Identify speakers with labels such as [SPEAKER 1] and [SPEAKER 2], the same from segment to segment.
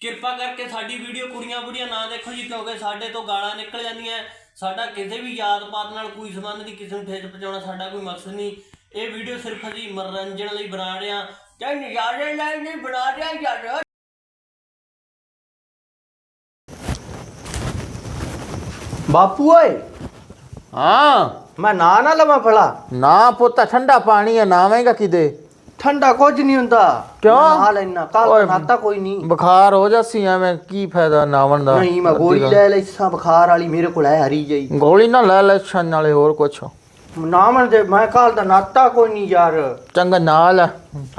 [SPEAKER 1] ਕਿਰਪਾ ਕਰਕੇ ਸਾਡੀ ਵੀਡੀਓ ਕੁੜੀਆਂ ਬੁੜੀਆਂ ਨਾ ਦੇਖੋ ਜੀ ਕਿਉਂਕਿ ਸਾਡੇ ਤੋਂ ਗਾਲਾਂ ਨਿਕਲ ਜਾਂਦੀਆਂ। ਸਾਡਾ ਕਿਸੇ ਵੀ ਯਾਦ ਪਾਤ ਨਾਲ ਕੋਈ ਸੰਬੰਧ ਨਹੀਂ ਕਿਸੇ ਨੂੰ ਠੇਸ ਪਹੁੰਚਾਉਣਾ ਸਾਡਾ ਕੋਈ ਮਕਸਦ ਨਹੀਂ। ਇਹ ਵੀਡੀਓ ਸਿਰਫ ਅਸੀਂ ਮਨੋਰੰਜਨ ਲਈ ਬਣਾ ਰਹੇ ਹਾਂ। ਚਾਹੇ ਨਜ਼ਾਰੇ ਲਈ ਨਹੀਂ ਬਣਾ ਰਹੇ ਹਾਂ ਯਾਰ
[SPEAKER 2] ਬਾਪੂ ਓਏ।
[SPEAKER 3] ਹਾਂ।
[SPEAKER 2] ਮੈਂ ਨਾ ਨਾ ਲਵਾਂ ਭਲਾ।
[SPEAKER 3] ਨਾ ਪੁੱਤ ਠੰਡਾ ਪਾਣੀ ਹੈ ਨਾਵੇਂਗਾ ਕਿਦੇ
[SPEAKER 2] ਠੰਡਾ ਕੁਝ ਨਹੀਂ ਹੁੰਦਾ।
[SPEAKER 3] ਕਿਉਂ?
[SPEAKER 2] ਨਹਾ ਲੈਣਾ ਕੱਲ
[SPEAKER 3] ਓਏ।
[SPEAKER 2] ਨਾਤਾ ਕੋਈ ਨਹੀਂ।
[SPEAKER 3] ਬੁਖਾਰ ਹੋ ਜਾਸੀ ਐਵੇਂ ਕੀ ਫਾਇਦਾ ਨਾਵਣ ਦਾ?
[SPEAKER 2] ਨਹੀਂ ਮੈਂ ਗੋਲੀ ਲੈ ਲਈ ਸਾਂ ਬੁਖਾਰ ਵਾਲੀ ਮੇਰੇ ਕੋਲ ਹੈ ਹਰੀ ਜਈ
[SPEAKER 3] ਗੋਲੀ ਨਾ ਲੈ ਲੈ ਛਣ ਨਾਲੇ ਹੋਰ ਕੁਛ।
[SPEAKER 2] ਨਾ ਮਨ ਦੇ ਮੈਂ ਕੱਲ ਦਾ ਨਾਤਾ ਕੋਈ ਨਹੀਂ ਯਾਰ।
[SPEAKER 3] ਚੰਗਾ ਨਾਲ ਆ।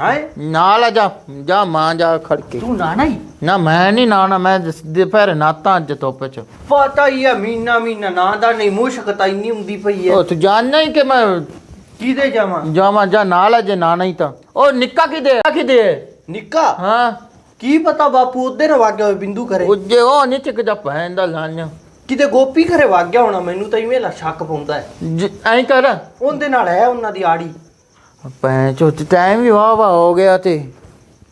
[SPEAKER 2] ਹੈ?
[SPEAKER 3] ਨਾਲ ਆ ਜਾ ਜਾ ਮਾਂ ਜਾ ਖੜ ਕੇ।
[SPEAKER 2] ਤੂੰ ਨਾ ਨਹੀਂ
[SPEAKER 3] ਨਾ ਮੈਂ ਨਹੀਂ ਨਾਣਾ ਮੈਂ ਜਿਸ- ਦੁਪਹਿਰ ਨਾਤਾ ਅੱਜ ਧੁੱਪ ਚ।
[SPEAKER 2] ਪਤਾ ਹੀ ਹੈ ਮਹੀਨਾ ਮਹੀਨਾ ਨਾ ਦਾ ਨਹੀਂ ਮੁਸ਼ਕ ਤਾਂ ਇੰਨੀ ਹੁੰਦੀ ਪਈ ਹੈ
[SPEAKER 3] ਉਹ ਤੂੰ ਜਾਣਦਾ ਹੀ ਕਿ ਮੈਂ
[SPEAKER 2] ਕਿਹਦੇ ਜਾਵਾਂ?
[SPEAKER 3] ਜਾਵਾਂ ਜਾ ਨਾਲ ਜੇ ਨਾ ਨਹੀਂ ਤਾਂ। ਉਹ ਨਿੱਕਾ ਕਿਦੇ ਕਿਦੇ
[SPEAKER 2] ਨਿੱਕਾ?
[SPEAKER 3] ਹਾਂ।
[SPEAKER 2] ਕੀ ਪਤਾ ਬਾਪੂ ਉਧਰ ਵਾਗਿਆ ਹੋਇਆ ਬਿੰਦੂ ਕਰੇ
[SPEAKER 3] ਉਹ ਜੇ ਉਹ ਨਹੀਂ ਟਿਕ ਜਾ ਪੈਣ ਦਾ
[SPEAKER 2] ਕਿਤੇ ਗੋਪੀ ਘਰੇ ਵਾਗਿਆ ਹੋਣਾ ਮੈਨੂੰ ਤਾਂ ਇਵੇਂ ਲਾ ਸ਼ੱਕ ਪਾਉਂਦਾ ਹੈ।
[SPEAKER 3] ਐਂ ਕਰ।
[SPEAKER 2] ਉਹਦੇ ਨਾਲ ਹੈ ਉਹਨਾਂ ਦੀ ਆੜੀ।
[SPEAKER 3] ਪੈਂ ਚੋ ਟਾਈਮ ਵੀ ਵਾਹ ਵਾਹ ਹੋ ਗਿਆ ਤੇ।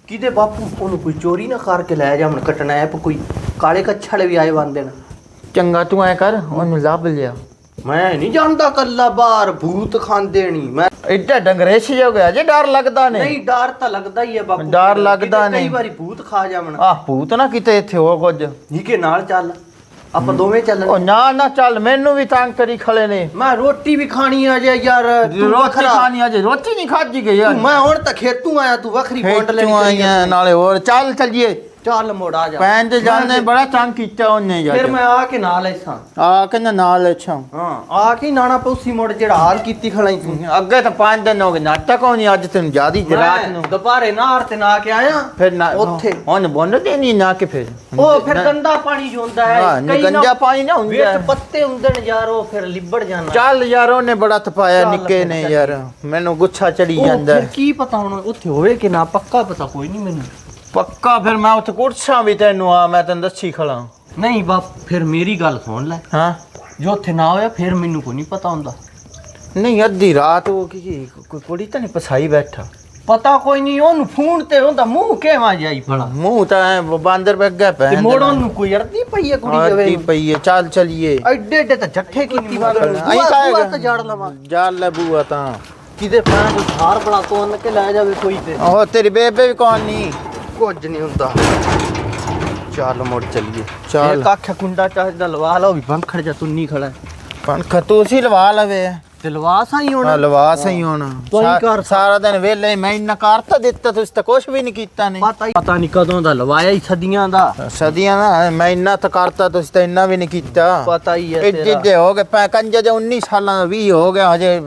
[SPEAKER 2] ਕਿਤੇ ਬਾਪੂ ਉਹਨੂੰ ਕੋਈ ਚੋਰੀ ਨਾ ਕਰਕੇ ਲੈ ਜਾਵਣ ਕਟਣਾ ਐ ਕੋਈ। ਕਾਲੇ ਕੱਛ ਵਾਲੇ ਵੀ ਆਏ ਬੰਦੇ ਨੇ
[SPEAKER 3] ਚੰਗਾ ਤੂੰ ਐ ਕਰ ਉਹਨੂੰ ਲੱਭ ਲਿਆ।
[SPEAKER 2] ਮੈਂ ਨਹੀਂ ਜਾਣਦਾ ਕੱਲਾ ਬਾਹਰ ਭੂਤ ਖਾਂਦੇ ਨਹੀਂ ਮੈਂ
[SPEAKER 3] ਇੱਡਾ ਡੰਗਰੇਸ਼ ਹੋ ਗਿਆ ਜੇ ਡਰ ਲੱਗਦਾ ਨੇ
[SPEAKER 2] ਨਹੀਂ ਡਰ ਤਾਂ ਲੱਗਦਾ ਹੀ ਹੈ ਬਾਪੂ।
[SPEAKER 3] ਡਰ
[SPEAKER 2] ਕਿਤੇ
[SPEAKER 3] ਲੱਗਦਾ
[SPEAKER 2] ਕਈ
[SPEAKER 3] ਨਹੀਂ।
[SPEAKER 2] ਵਾਰੀ ਭੂਤ ਖਾ ਜਾਵਣ।
[SPEAKER 3] ਆਹ ਭੂਤ ਨਾ ਕਿਤੇ ਇੱਥੇ ਹੋ ਕੁਝ।
[SPEAKER 2] ਨੀਕੇ ਨਾਲ ਚੱਲ ਆਪਾਂ ਦੋਵੇਂ
[SPEAKER 3] ਉਹ
[SPEAKER 2] ਚੱਲਣ
[SPEAKER 3] ਨਾ ਨਾ ਚੱਲ ਮੈਨੂੰ ਵੀ ਤੰਗ ਕਰੀ ਖਲੇ ਨੇ।
[SPEAKER 2] ਮੈਂ ਰੋਟੀ ਵੀ ਖਾਣੀ ਆ ਜੇ ਯਾਰ ਤੂੰ
[SPEAKER 3] ਰੋਟੀ
[SPEAKER 2] ਵੱਖਰਾ।
[SPEAKER 3] ਖਾਣੀ ਅਜੇ ਰੋਟੀ ਨਹੀਂ ਖਾਧੀ ਗਈ ਯਾਰ।
[SPEAKER 2] ਤੂੰ- ਮੈਂ ਹੁਣ ਤਾਂ ਖੇਤੋਂ ਆਇਆ ਤੂੰ ਵੱਖਰੀ ਪੌਂਡ ਲੈਣੀ ਚਾਹੀਦੀ
[SPEAKER 3] ਆਈਆਂ ਨਾਲੇ ਹੋਰ ਚੱਲ ਚੱਲੀਏ।
[SPEAKER 2] ਚੱਲ ਮੋੜ ਜਾ।
[SPEAKER 3] ਪੈਨ ਤੇ ਜਾਣੇ ਬੜਾ ਤੰਗ ਕੀਤਾ ਉਹਨੇ
[SPEAKER 2] ਫਿਰ
[SPEAKER 3] ਯਾਰ
[SPEAKER 2] ਮੈਂ ਆ ਕੇ ਨਾਲ ਐਸਾਂ
[SPEAKER 3] ਆ ਕਹਿੰਦਾ ਨਾਲ ਅੱਛਾ
[SPEAKER 2] ਹਾਂ ਆ ਕੇ ਨਾਣਾ ਪਉਸੀ ਮੋੜ ਜਿਹੜਾ ਹਾਲ ਕੀਤੀ ਖਲਾਈ ਤੂੰ।
[SPEAKER 3] ਅੱਗੇ ਤਾਂ ਪੰਜ ਦਿਨ ਹੋ ਗਏ ਨਾਟਕ ਹੋਣੀ ਅੱਜ ਤੈਨੂੰ ਜਿਆਦੀ ਰਾਤ
[SPEAKER 2] ਮੈਂ
[SPEAKER 3] ਨੂੰ।
[SPEAKER 2] ਦੁਪਹਿਰੇ ਨਾਰ ਤੇ ਨਾ ਕੇ ਆਇਆ
[SPEAKER 3] ਫਿਰ ਨਾ
[SPEAKER 2] ਉੱਥੇ।
[SPEAKER 3] ਹੁਣ ਬੋਲ ਦੇ ਨਹੀਂ ਨਾ ਕਿ ਫਿਰ।
[SPEAKER 2] ਉਹ ਫਿਰ ਗੰਦਾ ਪਾਣੀ ਜੋਂਦਾ ਹੈ
[SPEAKER 3] ਹਾਂ,
[SPEAKER 2] ਨਾ-
[SPEAKER 3] ਗੰਜਾ ਪਾਣੀ ਨਾ ਹੁੰਦਾ।
[SPEAKER 2] ਵਿੱਚ ਪੱਤੇ ਹੁੰਦੇ ਨੇ ਯਾਰ ਉਹ ਫਿਰ ਲਿਬੜ ਜਾਣਾ।
[SPEAKER 3] ਚੱਲ ਯਾਰ ਉਹਨੇ ਬੜਾ ਤਪਾਇਆ ਨਿੱਕੇ
[SPEAKER 2] ਫਿਰ
[SPEAKER 3] ਨੇ। ਯਾਰ। ਮੈਨੂੰ ਗੁੱਛਾ ਚੜੀ ਜਾਂਦਾ
[SPEAKER 2] ਫਿਰ। ਕੀ ਪਤਾ ਹੁਣ ਉੱਥੇ ਹੋਵੇ ਕਿ ਨਾ ਪੱਕਾ ਪਤਾ ਕੋਈ ਨਹੀਂ ਮੈਨੂੰ।
[SPEAKER 3] ਪੱਕਾ ਫਿਰ ਮੈਂ ਉੱਥੇ ਕੁਰਸਾਂ ਵੀ ਤੈਨੂੰ ਆ ਮੈਂ ਤੈਨੂੰ ਦੱਸੀ ਖਲਾ।
[SPEAKER 2] ਨਹੀਂ ਬਾਪ ਫਿਰ ਮੇਰੀ ਗੱਲ ਸੁਣ ਲੈ।
[SPEAKER 3] ਹਾਂ।
[SPEAKER 2] ਜੋ ਉੱਥੇ ਨਾ ਹੋਇਆ ਫਿਰ ਮੈਨੂੰ ਕੋਈ ਨਹੀਂ ਪਤਾ ਹੁੰਦਾ।
[SPEAKER 3] ਨਹੀਂ ਅੱਧੀ ਰਾਤ ਉਹ ਕੀ ਕੀ ਕੋਈ ਕੁੜੀ ਤਾਂ ਨਹੀਂ ਪਸਾਈ ਬੈਠਾ?
[SPEAKER 2] ਪਤਾ ਕੋਈ ਨਹੀਂ ਉਹਨੂੰ ਫੋਨ ਤੇ ਹੁੰਦਾ ਮੂੰਹ ਕਿਵੇਂ ਜਾਈ ਭਲਾ।
[SPEAKER 3] ਮੂੰਹ ਤਾਂ ਐ ਬਾਂਦਰ ਬੱਗਾ ਪੈ
[SPEAKER 2] ਤੇ ਮੋੜੋਂ ਨੂੰ ਕੋਈ ਅੜਦੀ ਪਈ ਹੈ ਕੁੜੀ ਜਵੇ?
[SPEAKER 3] ਪਈ ਹੈ ਚੱਲ ਚਲੀਏ।
[SPEAKER 2] ਐਡੇ ਐਡੇ ਤਾਂ ਜੱਠੇ ਕੀਤੀ
[SPEAKER 3] ਅਸੀਂ
[SPEAKER 2] ਬੂਆ ਤਾਂ ਜੜ ਲਵਾਂ।
[SPEAKER 3] ਜਾ ਲੈ ਬੂਆ ਤਾਂ।
[SPEAKER 2] ਕਿਤੇ ਫਾਂ ਕੋਈ ਹਾਰ ਬਣਾ ਤੋਨ ਕੇ ਲੈ ਜਾਵੇ ਕੋਈ ਤੇ।
[SPEAKER 3] ਉਹ ਤੇਰੀ ਬੇਬੇ ਵੀ ਕੌਣ ਨਹੀਂ
[SPEAKER 2] ਕੁਝ ਨਹੀਂ ਹੁੰਦਾ। ਚੱਲ ਮੁੜ ਚੱਲੀਏ।
[SPEAKER 3] ਚੱਲ।
[SPEAKER 2] ਇਹ ਕੱਖ ਕੁੰਡਾ ਚਾਹੀਦਾ ਲਵਾ ਲਓ ਵੀ ਬੰਖੜ ਜਾ ਤੁੰਨੀ ਖੜਾ। ਹੈ।
[SPEAKER 3] ਪੰਖ ਤੂੰ ਸੀ ਲਵਾ ਲਵੇ।
[SPEAKER 2] ਤੇ ਲਵਾ ਸਾਈ ਹੁਣ।
[SPEAKER 3] ਆ ਲਵਾ ਸਹੀ ਹੁਣ।
[SPEAKER 2] ਤੂੰ ਹੀ
[SPEAKER 3] ਸਾ-
[SPEAKER 2] ਕਰ।
[SPEAKER 3] ਸਾਰਾ ਦਿਨ ਵੇਲੇ ਮੈਂ ਇੰਨਾ ਕਰਤਾ ਦਿੱਤਾ ਤੁਸੀਂ ਤਾਂ ਕੁਝ ਵੀ ਨਹੀਂ ਕੀਤਾ ਨੇ।
[SPEAKER 2] ਪਤਾ ਹੀ ਪਤਾ ਨਹੀਂ ਕਦੋਂ ਦਾ ਲਵਾਇਆ ਹੀ ਸਦੀਆਂ ਦਾ।
[SPEAKER 3] ਸਦੀਆਂ ਨਾ ਮੈਂ ਇੰਨਾ ਤਾਂ ਕਰਤਾ ਤੁਸੀਂ ਤਾਂ ਇੰਨਾ ਵੀ ਨਹੀਂ ਕੀਤਾ।
[SPEAKER 2] ਪਤਾ ਹੀ ਹੈ
[SPEAKER 3] ਇੱਡੇ ਇੱਡੇ ਹੋ ਗਏ ਪੈ ਕੰਜੇ ਦੇ 19 ਸਾਲਾਂ ਦਾ 20 ਹੋ ਗਿਆ ਹਜੇ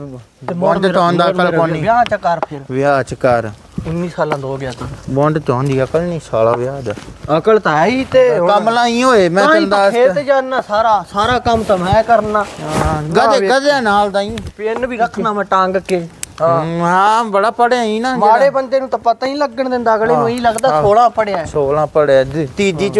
[SPEAKER 3] ਬੌਂਡ ਤੋਂ ਆਉਂਦਾ ਅਕਲ ਕੋਣੀ
[SPEAKER 2] ਵਿਆਹ ਚ ਕਰ ਫਿਰ।
[SPEAKER 3] ਵਿਆਹ ਚ ਕਰ।
[SPEAKER 2] 19 ਸਾਲਾਂ ਦਾ ਹੋ ਗਿਆ ਤੂੰ
[SPEAKER 3] ਬੌਂਡ ਤੋਂ ਆਉਂਦੀ ਅਕਲ ਨਹੀਂ ਸਾਲਾ ਵਿਆਹ ਦਾ।
[SPEAKER 2] ਅਕਲ ਤਾਂ ਹੈ ਹੀ ਤੇ ਹੁਣ-
[SPEAKER 3] ਕਮਲਾ ਹੀ ਹੋਏ ਮੈਂ
[SPEAKER 2] ਤਾਂ ਹੀ ਤਾਂ ਖੇਤ ਜਾਣਾ ਸਾਰਾ ਸਾਰਾ ਕੰਮ ਤਾਂ ਮੈਂ ਕਰਨਾ।
[SPEAKER 3] ਗਦੇ ਗਦੇ ਨਾਲ ਦਾ ਹੀ।
[SPEAKER 2] ਪੈਨ ਵੀ ਰੱਖਣਾ ਮੈਂ ਟਾਂਗ ਕੇ।
[SPEAKER 3] ਹਾਂ। ਬੜਾ ਪੜਿਆ ਹੀ ਨਾ
[SPEAKER 2] ਮਾੜੇ ਬੰਦੇ ਨੂੰ ਤਾਂ ਪਤਾ ਹੀ ਨਹੀਂ ਲੱਗਣ ਦਿੰਦਾ ਅਗਲੇ ਨੂੰ ਇਹੀ ਲੱਗਦਾ 16 ਪੜਿਆ। ਹੈ।
[SPEAKER 3] 16 ਪੜਿਆ ਦੀ- ਤੀਜੀ ਚ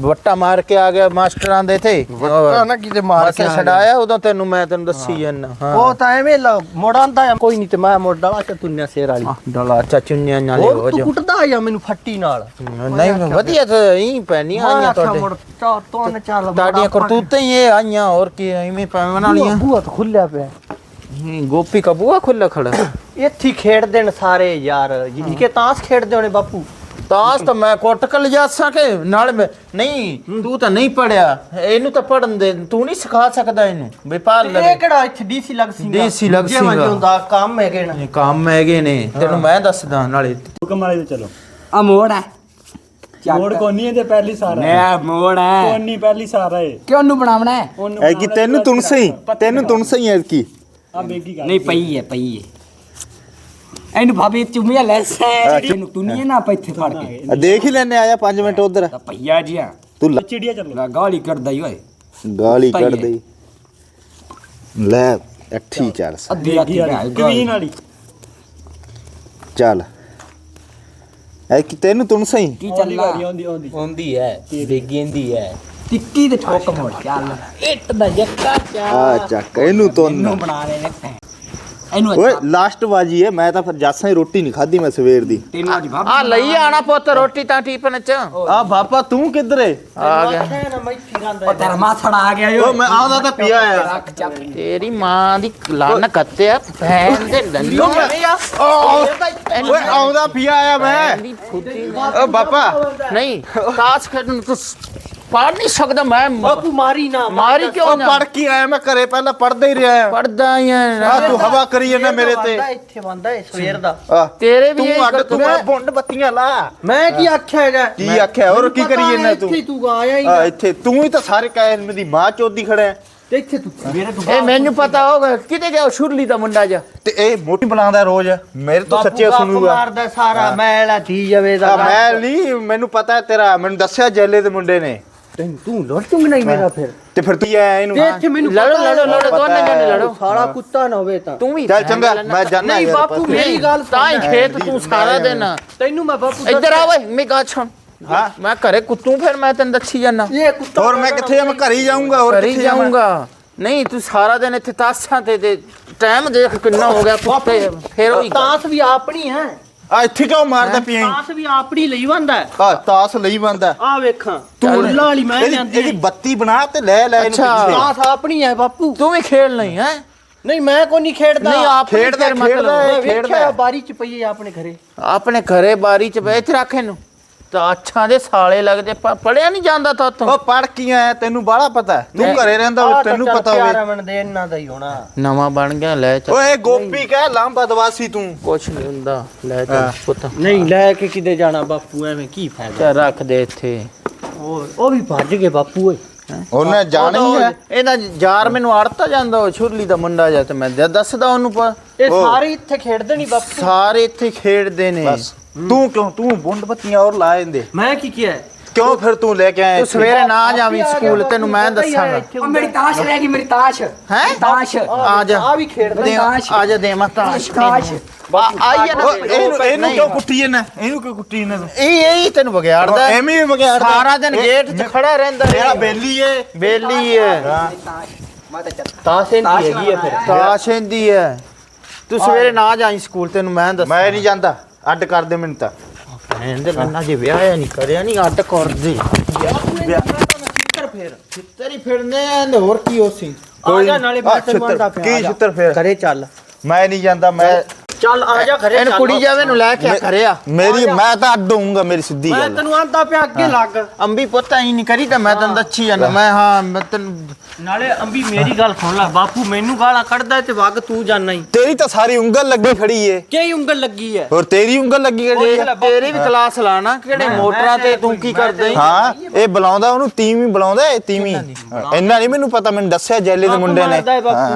[SPEAKER 3] ਵੱਟਾ ਮਾਰ ਕੇ ਆ ਗਿਆ ਮਾਸਟਰਾਂ ਦੇ ਤੇ
[SPEAKER 2] ਵੱਟਾ ਨਾ ਕਿਤੇ ਮਾਰ ਕੇ।
[SPEAKER 3] ਛਡਾਇਆ ਉਦੋਂ ਤੈਨੂੰ ਮੈਂ ਤੈਨੂੰ ਦੱਸੀ ਜਾਂਦਾ। ਹਾਂ।
[SPEAKER 2] ਉਹ ਤਾਂ ਐਵੇਂ ਮੁੜਾਂਦਾ ਆ ਕੋਈ ਨਹੀਂ ਤੇ ਮੈਂ ਮੁੜ ਡਾਲਾ ਚ ਤੁੰਨਿਆ ਸ਼ੇਰ ਵਾਲੀ।
[SPEAKER 3] ਡਲਾ ਚਚੁੰਨਿਆਂ ਨਾਲ ਹੀ
[SPEAKER 2] ਹੋਰ
[SPEAKER 3] ਹੋ
[SPEAKER 2] ਤੂੰ
[SPEAKER 3] ਜਾ
[SPEAKER 2] ਕੁੱਟਦਾ ਆ ਮੈਨੂੰ ਫੱਟੀ ਨਾਲ?
[SPEAKER 3] ਨਹੀਂ ਵਧੀਆ ਤਾਂ ਹੀ ਪੈਣੀਆਂ ਆਈਆਂ ਤੁਹਾਡੇ।
[SPEAKER 2] ਮੁੜ ਚਾ ਤੋਨ ਚੱਲ
[SPEAKER 3] ਤੁਹਾਡੀਆਂ ਕਰਤੂਤਾਂ ਹੀ ਇਹ ਆਈਆਂ ਹੋਰ ਕੀ ਐਵੇਂ ਪੈਣ ਵਾਲੀਆਂ।
[SPEAKER 2] ਬੂਹਾ ਤਾਂ ਖੁੱਲਿਆ ਪਿਆ।
[SPEAKER 3] ਹਮ, ਗੋਪੀ ਕਾ ਬੂਆ ਖੁੱਲਾ ਖੜਾ
[SPEAKER 2] ਇੱਥੇ ਹੀ ਖੇਡਦੇ ਨੇ ਸਾਰੇ ਯਾਰ। ਜੀ ਕੇ ਤਾਂਸ ਖੇਡਦੇ ਹੋਣੇ ਬਾਪੂ।
[SPEAKER 3] ਤਾਸ ਤਾਂ ਮੈਂ ਕੁੱਟ ਕੇ ਲਿਜਾ ਸਕੇ ਨਾਲ ਮੈਂ ਨਹੀਂ ਤੂੰ ਤਾਂ ਨਹੀਂ ਪੜਿਆ ਇਹਨੂੰ ਤਾਂ ਪੜਨ ਦੇ ਤੂੰ ਨਹੀਂ ਸਿਖਾ ਸਕਦਾ ਇਹਨੂੰ। ਵੀ ਪਾਲ ਲੈ
[SPEAKER 2] ਇਹ ਕਿਹੜਾ ਇੱਥੇ ਡੀਸੀ ਲੱਗ ਸਿੰਘਾ
[SPEAKER 3] DC ਲੱਗ
[SPEAKER 2] ਜਿਵੇਂ
[SPEAKER 3] ਸਿੰਘਾ।
[SPEAKER 2] ਹੁੰਦਾ ਕੰਮ ਹੈਗੇ ਨਾ।
[SPEAKER 3] ਇਹ ਕੰਮ ਹੈਗੇ ਨੇ। ਤੈਨੂੰ ਮੈਂ ਦੱਸਦਾ ਨਾਲੇ।
[SPEAKER 4] ਹੁਕਮ ਵਾਲੇ ਤੇ ਚਲੋ।
[SPEAKER 5] ਆ ਮੋੜ ਹੈ।
[SPEAKER 4] ਮੋੜ ਕੋਨੀ ਤੇ ਪਹਿਲੀ ਸਾਰਾ
[SPEAKER 5] ਮੈਂ ਮੋੜ ਹੈ।
[SPEAKER 4] ਕੋਨੀ ਪਹਿਲੀ ਸਾਰਾ ਏ
[SPEAKER 5] ਕਿਉਂ ਨੂੰ ਬਣਾਵਣਾ ਹੈ?
[SPEAKER 4] ਉਹਨੂੰ
[SPEAKER 6] ਐ ਕਿ ਤੈਨੂੰ ਤੁਣ ਸਹੀ ਤੈਨੂੰ ਤੁਣ ਸਹੀ ਐ ਕੀ
[SPEAKER 4] ਆ ਗੱਲ।
[SPEAKER 5] ਨਹੀਂ ਪਈ ਹੈ ਪਈ ਹੈ। ਇਹਨੂੰ ਭਾਬੀ ਚੁੰਮੀਆਂ ਲੈਸਾ ਇਹਨੂੰ ਤੂੰ ਨਹੀਂ ਨਾ ਪਾ ਇੱਥੇ ਫੜ ਕੇ।
[SPEAKER 6] ਆ ਦੇਖ ਹੀ ਲੈਨੇ ਆਇਆ 5 ਮਿੰਟ ਉਧਰ।
[SPEAKER 5] ਤਾਂ ਪਈਆ ਜੀ ਆ।
[SPEAKER 6] ਤੂੰ ਲ-
[SPEAKER 4] ਚਿੜੀਆ ਚਲੋ।
[SPEAKER 5] ਲਾ ਗਾਲੀ ਕਰਦਾ ਹੀ ਓਏ।
[SPEAKER 6] ਗਾਲੀ
[SPEAKER 5] ਪਈ
[SPEAKER 6] ਕੱਢ
[SPEAKER 5] ਹੈ।
[SPEAKER 6] ਦੇ ਲੈ ਅੱਠੀ ਚਾਰ ਸੌ।
[SPEAKER 5] ਅੱਧੀ ਰਾਤੀ ਪੈ
[SPEAKER 4] ਵਾਲੀ
[SPEAKER 6] ਚੱਲ। ਐ ਕਿ ਤੈਨੂੰ ਤੁਣ ਸਹੀ?
[SPEAKER 5] ਕੀ
[SPEAKER 4] ਆਉਂਦੀ
[SPEAKER 5] ਚੱਲਦਾ
[SPEAKER 4] ਵਾਰੀ ਆਉਂਦੀ ਆਉਂਦੀ।
[SPEAKER 1] ਹੁੰਦੀ ਹੈ ਬੇਗੀਂਦੀ ਹੈ।
[SPEAKER 5] ਟਿੱਕੀ ਤੇ ਠੋਕ ਮੋੜ ਚੱਲ ਇੱਟ ਦਾ ਜੱਕਾ ਚਾ।
[SPEAKER 6] ਆ ਚੱਕ ਇਹਨੂੰ ਤੁੰਨ
[SPEAKER 5] ਇਹਨੂੰ ਬਣਾ ਰਹੇ ਨੇ ਇਹਨੂੰ
[SPEAKER 6] ਓਏ ਲਾਸਟ ਬਾਜੀ ਹੈ ਮੈਂ ਤਾਂ ਫਿਰ ਜਾਸਾਂ ਹੀ ਰੋਟੀ ਨਹੀਂ ਖਾਧੀ ਮੈਂ ਸਵੇਰ ਦੀ।
[SPEAKER 5] ਤੈਨੂੰ ਅੱਜ ਭਾਬੀ
[SPEAKER 3] ਆ ਲਈ ਆਣਾ ਪੁੱਤ ਰੋਟੀ ਤਾਂ ਟੀਪਨ ਚ।
[SPEAKER 6] ਆ ਬਾਪਾ ਤੂੰ ਕਿੱਧਰੇ
[SPEAKER 3] ਆ ਗਿਆ।
[SPEAKER 5] ਉਹ ਤੇਰਾ ਮਾਥੜਾ ਆ ਗਿਆ ਓ
[SPEAKER 6] ਮੈਂ ਆਉਂਦਾ ਤਾਂ ਪਿਆ ਆ।
[SPEAKER 5] ਰੱਖ
[SPEAKER 3] ਤੇਰੀ ਮਾਂ ਦੀ ਲਾਨ ਕੱਤਿਆ ਭੈਣ ਦੇ ਲੰਡੋ
[SPEAKER 6] ਓਏ ਆਉਂਦਾ ਪਿਆ ਆ ਮੈਂ। ਓ ਬਾਪਾ
[SPEAKER 3] ਨਹੀਂ ਤਾਸ਼ ਖੇਡਣ ਨੂੰ ਤੂੰ ਪੜ ਨਹੀਂ ਸਕਦਾ ਮੈਂ
[SPEAKER 2] ਬਾਪੂ ਮਾਰੀ ਨਾ
[SPEAKER 3] ਮਾਰੀ ਕਿਉਂ
[SPEAKER 6] ਉਹ
[SPEAKER 3] ਨਾ?
[SPEAKER 6] ਪੜ ਕੇ ਆਇਆ? ਮੈਂ ਘਰੇ ਪਹਿਲਾਂ ਪੜਦਾ ਹੀ ਰਿਹਾ। ਆ
[SPEAKER 3] ਪੜਦਾ ਹੀ
[SPEAKER 6] ਆ।
[SPEAKER 3] ਆ
[SPEAKER 6] ਤੂੰ ਹਵਾ ਕਰੀ ਜਾਂਦਾ ਮੇਰੇ ਤੇ।
[SPEAKER 2] ਬੰਦਾ ਇੱਥੇ ਬੰਦਾ ਇਹ ਸਵੇਰ ਦਾ।
[SPEAKER 6] ਆ।
[SPEAKER 3] ਤੇਰੇ ਵੀ ਇਹ
[SPEAKER 6] ਤੂੰ ਅੱਡ ਤੂੰ
[SPEAKER 3] ਕਰਤੂਤ-
[SPEAKER 6] ਬੁੰਡ ਬੱਤੀਆਂ ਲਾ।
[SPEAKER 2] ਮੈਂ ਕੀ ਆਖਿਆ ਹੈਗਾ?
[SPEAKER 6] ਕੀ ਆਖਿਆ? ਹੋਰ ਕੀ ਕਰੀ ਜਾਂਦਾ
[SPEAKER 2] ਇੱਥੇ ਹੀ
[SPEAKER 6] ਤੂੰ?
[SPEAKER 2] ਤੂੰ ਆਇਆ ਹੀ
[SPEAKER 6] ਆ
[SPEAKER 2] ਨਾ।
[SPEAKER 6] ਇੱਥੇ ਤੂੰ ਹੀ ਤਾਂ ਸਾਰੇ ਕਾਇਨ ਮੇਰੀ ਮਾਂ ਚੋਦੀ ਖੜਾ ਹੈ
[SPEAKER 2] ਤੇ ਇੱਥੇ ਤੂੰ ਮੇਰੇ ਤੋਂ
[SPEAKER 3] ਇਹ ਮੈਨੂੰ ਪਤਾ ਹੋਗਾ ਕਿਤੇ ਗਿਆ ਸ਼ੁਰਲੀ ਦਾ ਮੁੰਡਾ ਜਾ
[SPEAKER 6] ਤੇ ਇਹ ਮੋਟੀ ਬੁਲਾਉਂਦਾ ਰੋਜ਼। ਮੇਰੇ ਤੋਂ ਸੱਚੇ ਸੁਣੂਗਾ।
[SPEAKER 2] ਮਾਰਦਾ ਸਾਰਾ ਮੈਲਾ ਧੀ ਜਾਵੇ ਦਾ
[SPEAKER 6] ਆ ਮੈਂ ਨਹੀਂ ਮੈਨੂੰ ਪਤਾ ਹੈ ਤੇਰਾ ਮੈਨੂੰ ਦੱਸਿਆ ਜੈਲੇ ਦੇ ਮੁੰਡੇ ਨੇ।
[SPEAKER 2] ਤੈਨੂੰ ਤੂੰ ਲੜ ਚੁੰਗ ਨਹੀਂ ਮੇਰਾ ਫਿਰ?
[SPEAKER 6] ਤੇ ਫਿਰ ਤੂੰ ਆਇਆ ਇਹਨੂੰ।
[SPEAKER 2] ਤੇ ਇੱਥੇ ਮੈਨੂੰ
[SPEAKER 3] ਲੜੋ
[SPEAKER 2] ਪਤਾ
[SPEAKER 3] ਲੜੋ ਲੜੋ ਦੋਨੇ ਜਣੇ ਲੜੋ।
[SPEAKER 2] ਸਾਲਾ ਕੁੱਤਾ ਨਾ ਹੋਵੇ ਤਾਂ।
[SPEAKER 3] ਤੂੰ ਵੀ
[SPEAKER 6] ਚੱਲ ਚੰਗਾ, ਮੈਂ ਜਾਨਾ
[SPEAKER 3] ਨਹੀਂ
[SPEAKER 6] ਯਾਰ
[SPEAKER 3] ਬਾਪੂ
[SPEAKER 6] ਪਾਸੇ।
[SPEAKER 3] ਮੇਰੀ ਗੱਲ ਤਾਂ ਹੀ ਖੇਤ ਤੂੰ ਸਾਰਾ ਦਿਨ।
[SPEAKER 2] ਤੈਨੂੰ ਮੈਂ ਬਾਪੂ
[SPEAKER 3] ਇੱਧਰ ਆ ਓਏ ਮੇਰੀ ਗੱਲ ਸੁਣ।
[SPEAKER 6] ਹਾਂ।
[SPEAKER 3] ਮੈਂ ਘਰੇ ਕੁੱਤੂ ਫਿਰ ਮੈਂ ਤੈਨੂੰ ਦੱਸੀ ਜਾਨਾ।
[SPEAKER 2] ਇਹ ਕੁੱਤਾ
[SPEAKER 6] ਹੋਰ ਮੈਂ ਕਿੱਥੇ ਆ ਮੈਂ ਘਰ ਹੀ ਜਾਊਂਗਾ ਹੋਰ ਕਿੱਥੇ
[SPEAKER 3] ਨਹੀਂ ਤੂੰ ਸਾਰਾ ਦਿਨ ਇੱਥੇ ਤਾਸਾਂ ਤੇ ਤੇ ਟਾਈਮ ਦੇਖ ਕਿੰਨਾ ਹੋ ਗਿਆ ਪੁੱਤੇ ਫੇਰ ਉਹੀ
[SPEAKER 2] ਤਾਸ ਵੀ ਆਪਣੀ ਹੈ।
[SPEAKER 6] ਆ ਇੱਥੇ ਕਿਉਂ ਮਾਰਦਾ ਪਿਆ
[SPEAKER 2] ਤਾਸ ਵੀ ਆਪਣੀ ਲਈ ਬੰਦਾ।
[SPEAKER 6] ਆ ਤਾਸ ਲਈ ਬੰਦਾ।
[SPEAKER 2] ਆ ਵੇਖਾਂ ਤੂੰ ਉੱਲਾ ਵਾਲੀ ਮੈਂ ਜਾਂਦੀ
[SPEAKER 6] ਇਹਦੀ ਬੱਤੀ ਬਣਾ ਤੇ ਲੈ ਲੈ ਇਹਨੂੰ
[SPEAKER 3] ਅੱਛਾ।
[SPEAKER 6] ਪਿੱਛੇ।
[SPEAKER 2] ਤਾਸ ਆਪਣੀ ਹੈ ਬਾਪੂ।
[SPEAKER 3] ਤੂੰ ਵੀ ਖੇਡ ਨਹੀਂ ਹੈ?
[SPEAKER 2] ਨਹੀਂ ਮੈਂ ਕੋਈ ਨਹੀਂ ਖੇਡਦਾ।
[SPEAKER 3] ਨਹੀਂ ਆਪ
[SPEAKER 6] ਖੇਡਦਾ,
[SPEAKER 3] ਖੇਡਦਾ
[SPEAKER 6] ਖੇਡਦਾ
[SPEAKER 3] ਮਤਲਬ।
[SPEAKER 6] ਹੈ।
[SPEAKER 2] ਮੈਂ
[SPEAKER 6] ਖੇਡਦਾ
[SPEAKER 2] ਵੇਖਿਆ
[SPEAKER 6] ਹੈ।
[SPEAKER 2] ਬਾਰੀ ਚ ਪਈ ਹੈ ਆਪਣੇ ਘਰੇ।
[SPEAKER 3] ਆਪਣੇ ਘਰੇ ਬਾਰੀ ਚ ਵੇਚ ਰੱਖ ਇਹਨੂੰ। ਤਾਂ ਅੱਛਾਂ ਦੇ ਸਾਲੇ ਲੱਗਦੇ ਪੜਿਆ ਨਹੀਂ ਜਾਂਦਾ ਤਾਂ
[SPEAKER 6] ਉਹ ਪੜ ਕੀ ਆਇਆ ਤੈਨੂੰ ਬਾਹਲਾ ਪਤਾ ਹੈ। ਤੂੰ ਘਰੇ ਰਹਿੰਦਾ ਹੋਵੇ ਤੈਨੂੰ ਪਤਾ
[SPEAKER 2] ਪਿਆਰਾ
[SPEAKER 6] ਹੋਵੇ।
[SPEAKER 2] ਮਨ ਦੇ ਇਹਨਾਂ ਦਾ ਹੀ ਹੋਣਾ।
[SPEAKER 3] ਨਵਾਂ ਬਣ ਗਿਆ ਲੈ ਚੱਲ।
[SPEAKER 6] ਓਏ ਗੋਪੀ ਕਹਿ ਲਾਂਬਾ ਦਵਾਸੀ ਤੂੰ।
[SPEAKER 3] ਕੁਛ ਨਹੀਂ ਹੁੰਦਾ ਲੈ ਚੱਲ। ਪੁੱਤ।
[SPEAKER 2] ਨਹੀਂ ਲੈ ਕੇ ਕਿਤੇ ਜਾਣਾ ਬਾਪੂ ਐਵੇਂ ਕੀ ਫਾਇਦਾ?
[SPEAKER 3] ਚੱਲ ਰੱਖ ਦੇ ਇੱਥੇ।
[SPEAKER 2] ਉਹ ਉਹ ਵੀ ਭੱਜ ਗਏ ਬਾਪੂ ਓਏ।
[SPEAKER 6] ਉਹਨੇ ਜਾਣਾ ਹੀ
[SPEAKER 3] ਇਹਦਾ ਯਾਰ ਮੈਨੂੰ ਆੜਤਾ ਜਾਂਦਾ ਉਹ ਛੁਰਲੀ ਦਾ ਮੁੰਡਾ ਜਾ ਤੇ ਮੈਂ ਦ- ਦੱਸਦਾ ਉਹਨੂੰ ਪ-
[SPEAKER 2] ਇਹ। ਸਾਰੇ ਇੱਥੇ ਖੇਡਦੇ ਨਹੀਂ ਬਾਪੂ।
[SPEAKER 3] ਸਾਰੇ ਇੱਥੇ ਖੇਡਦੇ ਨੇ।
[SPEAKER 6] ਬਸ। ਤੂੰ ਕਿਉਂ ਤੂੰ ਬੁੰਡ ਬੱਤੀਆਂ ਹੋਰ ਲਾ ਜਾਂਦੇ
[SPEAKER 2] ਮੈਂ ਕੀ ਕਿਹਾ?
[SPEAKER 6] ਕਿਉਂ ਫਿਰ ਤੂੰ ਲੈ ਕੇ ਆਇਆ
[SPEAKER 3] ਤੂੰ
[SPEAKER 6] ਇੱਥੇ?
[SPEAKER 3] ਸਵੇਰੇ ਨਾ ਜਾਵੀਂ ਸਕੂਲ ਤੈਨੂੰ ਮੈਂ ਦੱਸਾਂਗਾ।
[SPEAKER 5] ਉਹ ਮੇਰੀ ਤਾਸ਼ ਰਹਿ ਗਈ ਮੇਰੀ ਤਾਸ਼।
[SPEAKER 3] ਹੈਂ?
[SPEAKER 5] ਤਾਸ਼।
[SPEAKER 3] ਆ ਜਾ।
[SPEAKER 2] ਆ ਵੀ ਖੇਡਦੇ
[SPEAKER 3] ਦੇ
[SPEAKER 5] ਤਾਸ਼।
[SPEAKER 3] ਆ ਜਾ ਦੇ ਮਤਾ
[SPEAKER 5] ਤਾਸ਼
[SPEAKER 3] ਆਈ ਨਾ
[SPEAKER 6] ਓਏ, ਇਹਨੂੰ ਇਹਨੂੰ
[SPEAKER 3] ਨਹੀਂ।
[SPEAKER 6] ਕਿਉਂ ਕੁੱਟੀ ਜਾਂਦਾ ਇਹਨੂੰ ਕਿਉਂ ਕੁੱਟੀ ਜਾਂਦਾ ਤੂੰ?
[SPEAKER 3] ਇਹ ਇਹ ਹੀ ਤੈਨੂੰ ਵਿਗਾੜਦਾ। ਹੈ।
[SPEAKER 6] ਐਵੇਂ ਹੀ ਵਿਗਾੜਦਾ।
[SPEAKER 3] ਸਾਰਾ ਦਿਨ
[SPEAKER 6] ਇਹ-
[SPEAKER 3] ਗੇਟ 'ਚ ਖੜਾ ਰਹਿੰਦਾ ਹੈ
[SPEAKER 6] ਬੇਲੀ ਏ।
[SPEAKER 3] ਬੇਲੀ ਹੈ।
[SPEAKER 5] ਮੈਂ ਤਾਂ ਚੱਲ
[SPEAKER 2] ਤਾਸ ਇਹਦੀ ਹੈਗੀ ਹੈ ਫਿਰ।
[SPEAKER 3] ਤਾਸ਼ੇਂਦੀ ਹੈ ਤੂੰ ਸਵੇਰੇ ਨਾ ਜਾਈਂ ਸਕੂਲ ਤੈਨੂੰ ਮੈਂ ਦੱਸ
[SPEAKER 6] ਮੈਂ ਨਹੀਂ ਜਾਂਦਾ। ਅੱਡ ਕਰ ਦੇ ਮੈਨੂੰ ਤਾਂ
[SPEAKER 3] ਭੈਣ ਦੇ ਬੰਨਾ ਜੇ ਵਿਆਹ ਨਹੀਂ ਕਰਿਆ ਨਹੀਂ ਅੱਡ ਕਰ ਦੇ। ਤੇਰੀ ਫਿਰਨੇ ਆਂ ਤੇ ਹੋਰ ਕੀ ਹੋਸੀ
[SPEAKER 2] ਆ ਜਾ ਨਾਲੇ
[SPEAKER 6] ਆ,
[SPEAKER 2] ਮੈਂ ਤੈਨੂੰ ਆਂਦਾ
[SPEAKER 6] ਛਿੱਤਰ,
[SPEAKER 2] ਪਿਆ
[SPEAKER 6] ਕੀ ਛਿੱਤਰ ਫਿਰ?
[SPEAKER 2] ਘਰੇ ਚੱਲ।
[SPEAKER 6] ਮੈਂ ਨਹੀਂ ਜਾਂਦਾ ਮੈਂ
[SPEAKER 2] ਚੱਲ ਆ ਜਾ ਘਰੇ
[SPEAKER 3] ਇਹਨੂੰ
[SPEAKER 2] ਚੱਲ।
[SPEAKER 3] ਕੁੜੀ ਜਾਵੇ ਨੂੰ ਲੈ ਕੇ ਆ ਘਰੇ ਆ।
[SPEAKER 6] ਮੇਰੀ ਮੈਂ ਤਾਂ ਅੱਡ ਹੋਊਂਗਾ ਮੇਰੀ ਸਿੱਧੀ
[SPEAKER 2] ਮੈਂ
[SPEAKER 6] ਗੱਲ।
[SPEAKER 2] ਤੈਨੂੰ ਆਂਦਾ ਪਿਆ ਅੱਗੇ ਲੱਗ।
[SPEAKER 3] ਅੰਬੀ ਪੁੱਤ ਐ ਨਹੀਂ ਕਰੀ ਤਾਂ ਮੈਂ ਤੈਨੂੰ ਦੱਸੀ ਜਾਂਦਾ। ਮੈਂ ਹਾਂ ਮੈਂ ਤੈਨੂੰ
[SPEAKER 2] ਨਾਲੇ ਅੰਬੀ ਮੇਰੀ ਗੱਲ ਸੁਣ ਲੈ ਬਾਪੂ ਮੈਨੂੰ ਗਾਲਾਂ ਕੱਢਦਾ ਤੇ ਵਗ ਤੂੰ ਜਾਣਾ ਹੀ
[SPEAKER 6] ਤੇਰੀ ਤਾਂ ਸਾਰੀ ਉਂਗਲ ਲੱਗੀ ਖੜੀ ਏ।
[SPEAKER 2] ਕਿਹੜੀ ਉਂਗਲ ਲੱਗੀ ਹੈ
[SPEAKER 6] ਹੋਰ ਤੇਰੀ ਉਂਗਲ ਲੱਗੀ ਖੜੀ ਏ
[SPEAKER 3] ਤੇਰੀ ਵੀ ਕਲਾਸ ਲਾਣਾ ਕਿਹੜੇ ਮੋਟਰਾਂ ਤੇ ਤੂੰ ਕੀ ਕਰਦਾ ਈ?
[SPEAKER 6] ਹਾਂ ਇਹ ਬੁਲਾਉਂਦਾ ਉਹਨੂੰ ਤੀਵੀਂ ਬੁਲਾਉਂਦਾ ਇਹ ਤੀਵੀਂ। ਇੰਨਾ ਨਹੀਂ ਮੈਨੂੰ ਪਤਾ ਮੈਨੂੰ ਦੱਸਿਆ ਜੈਲੇ ਦੇ ਮੁੰਡੇ ਨੇ।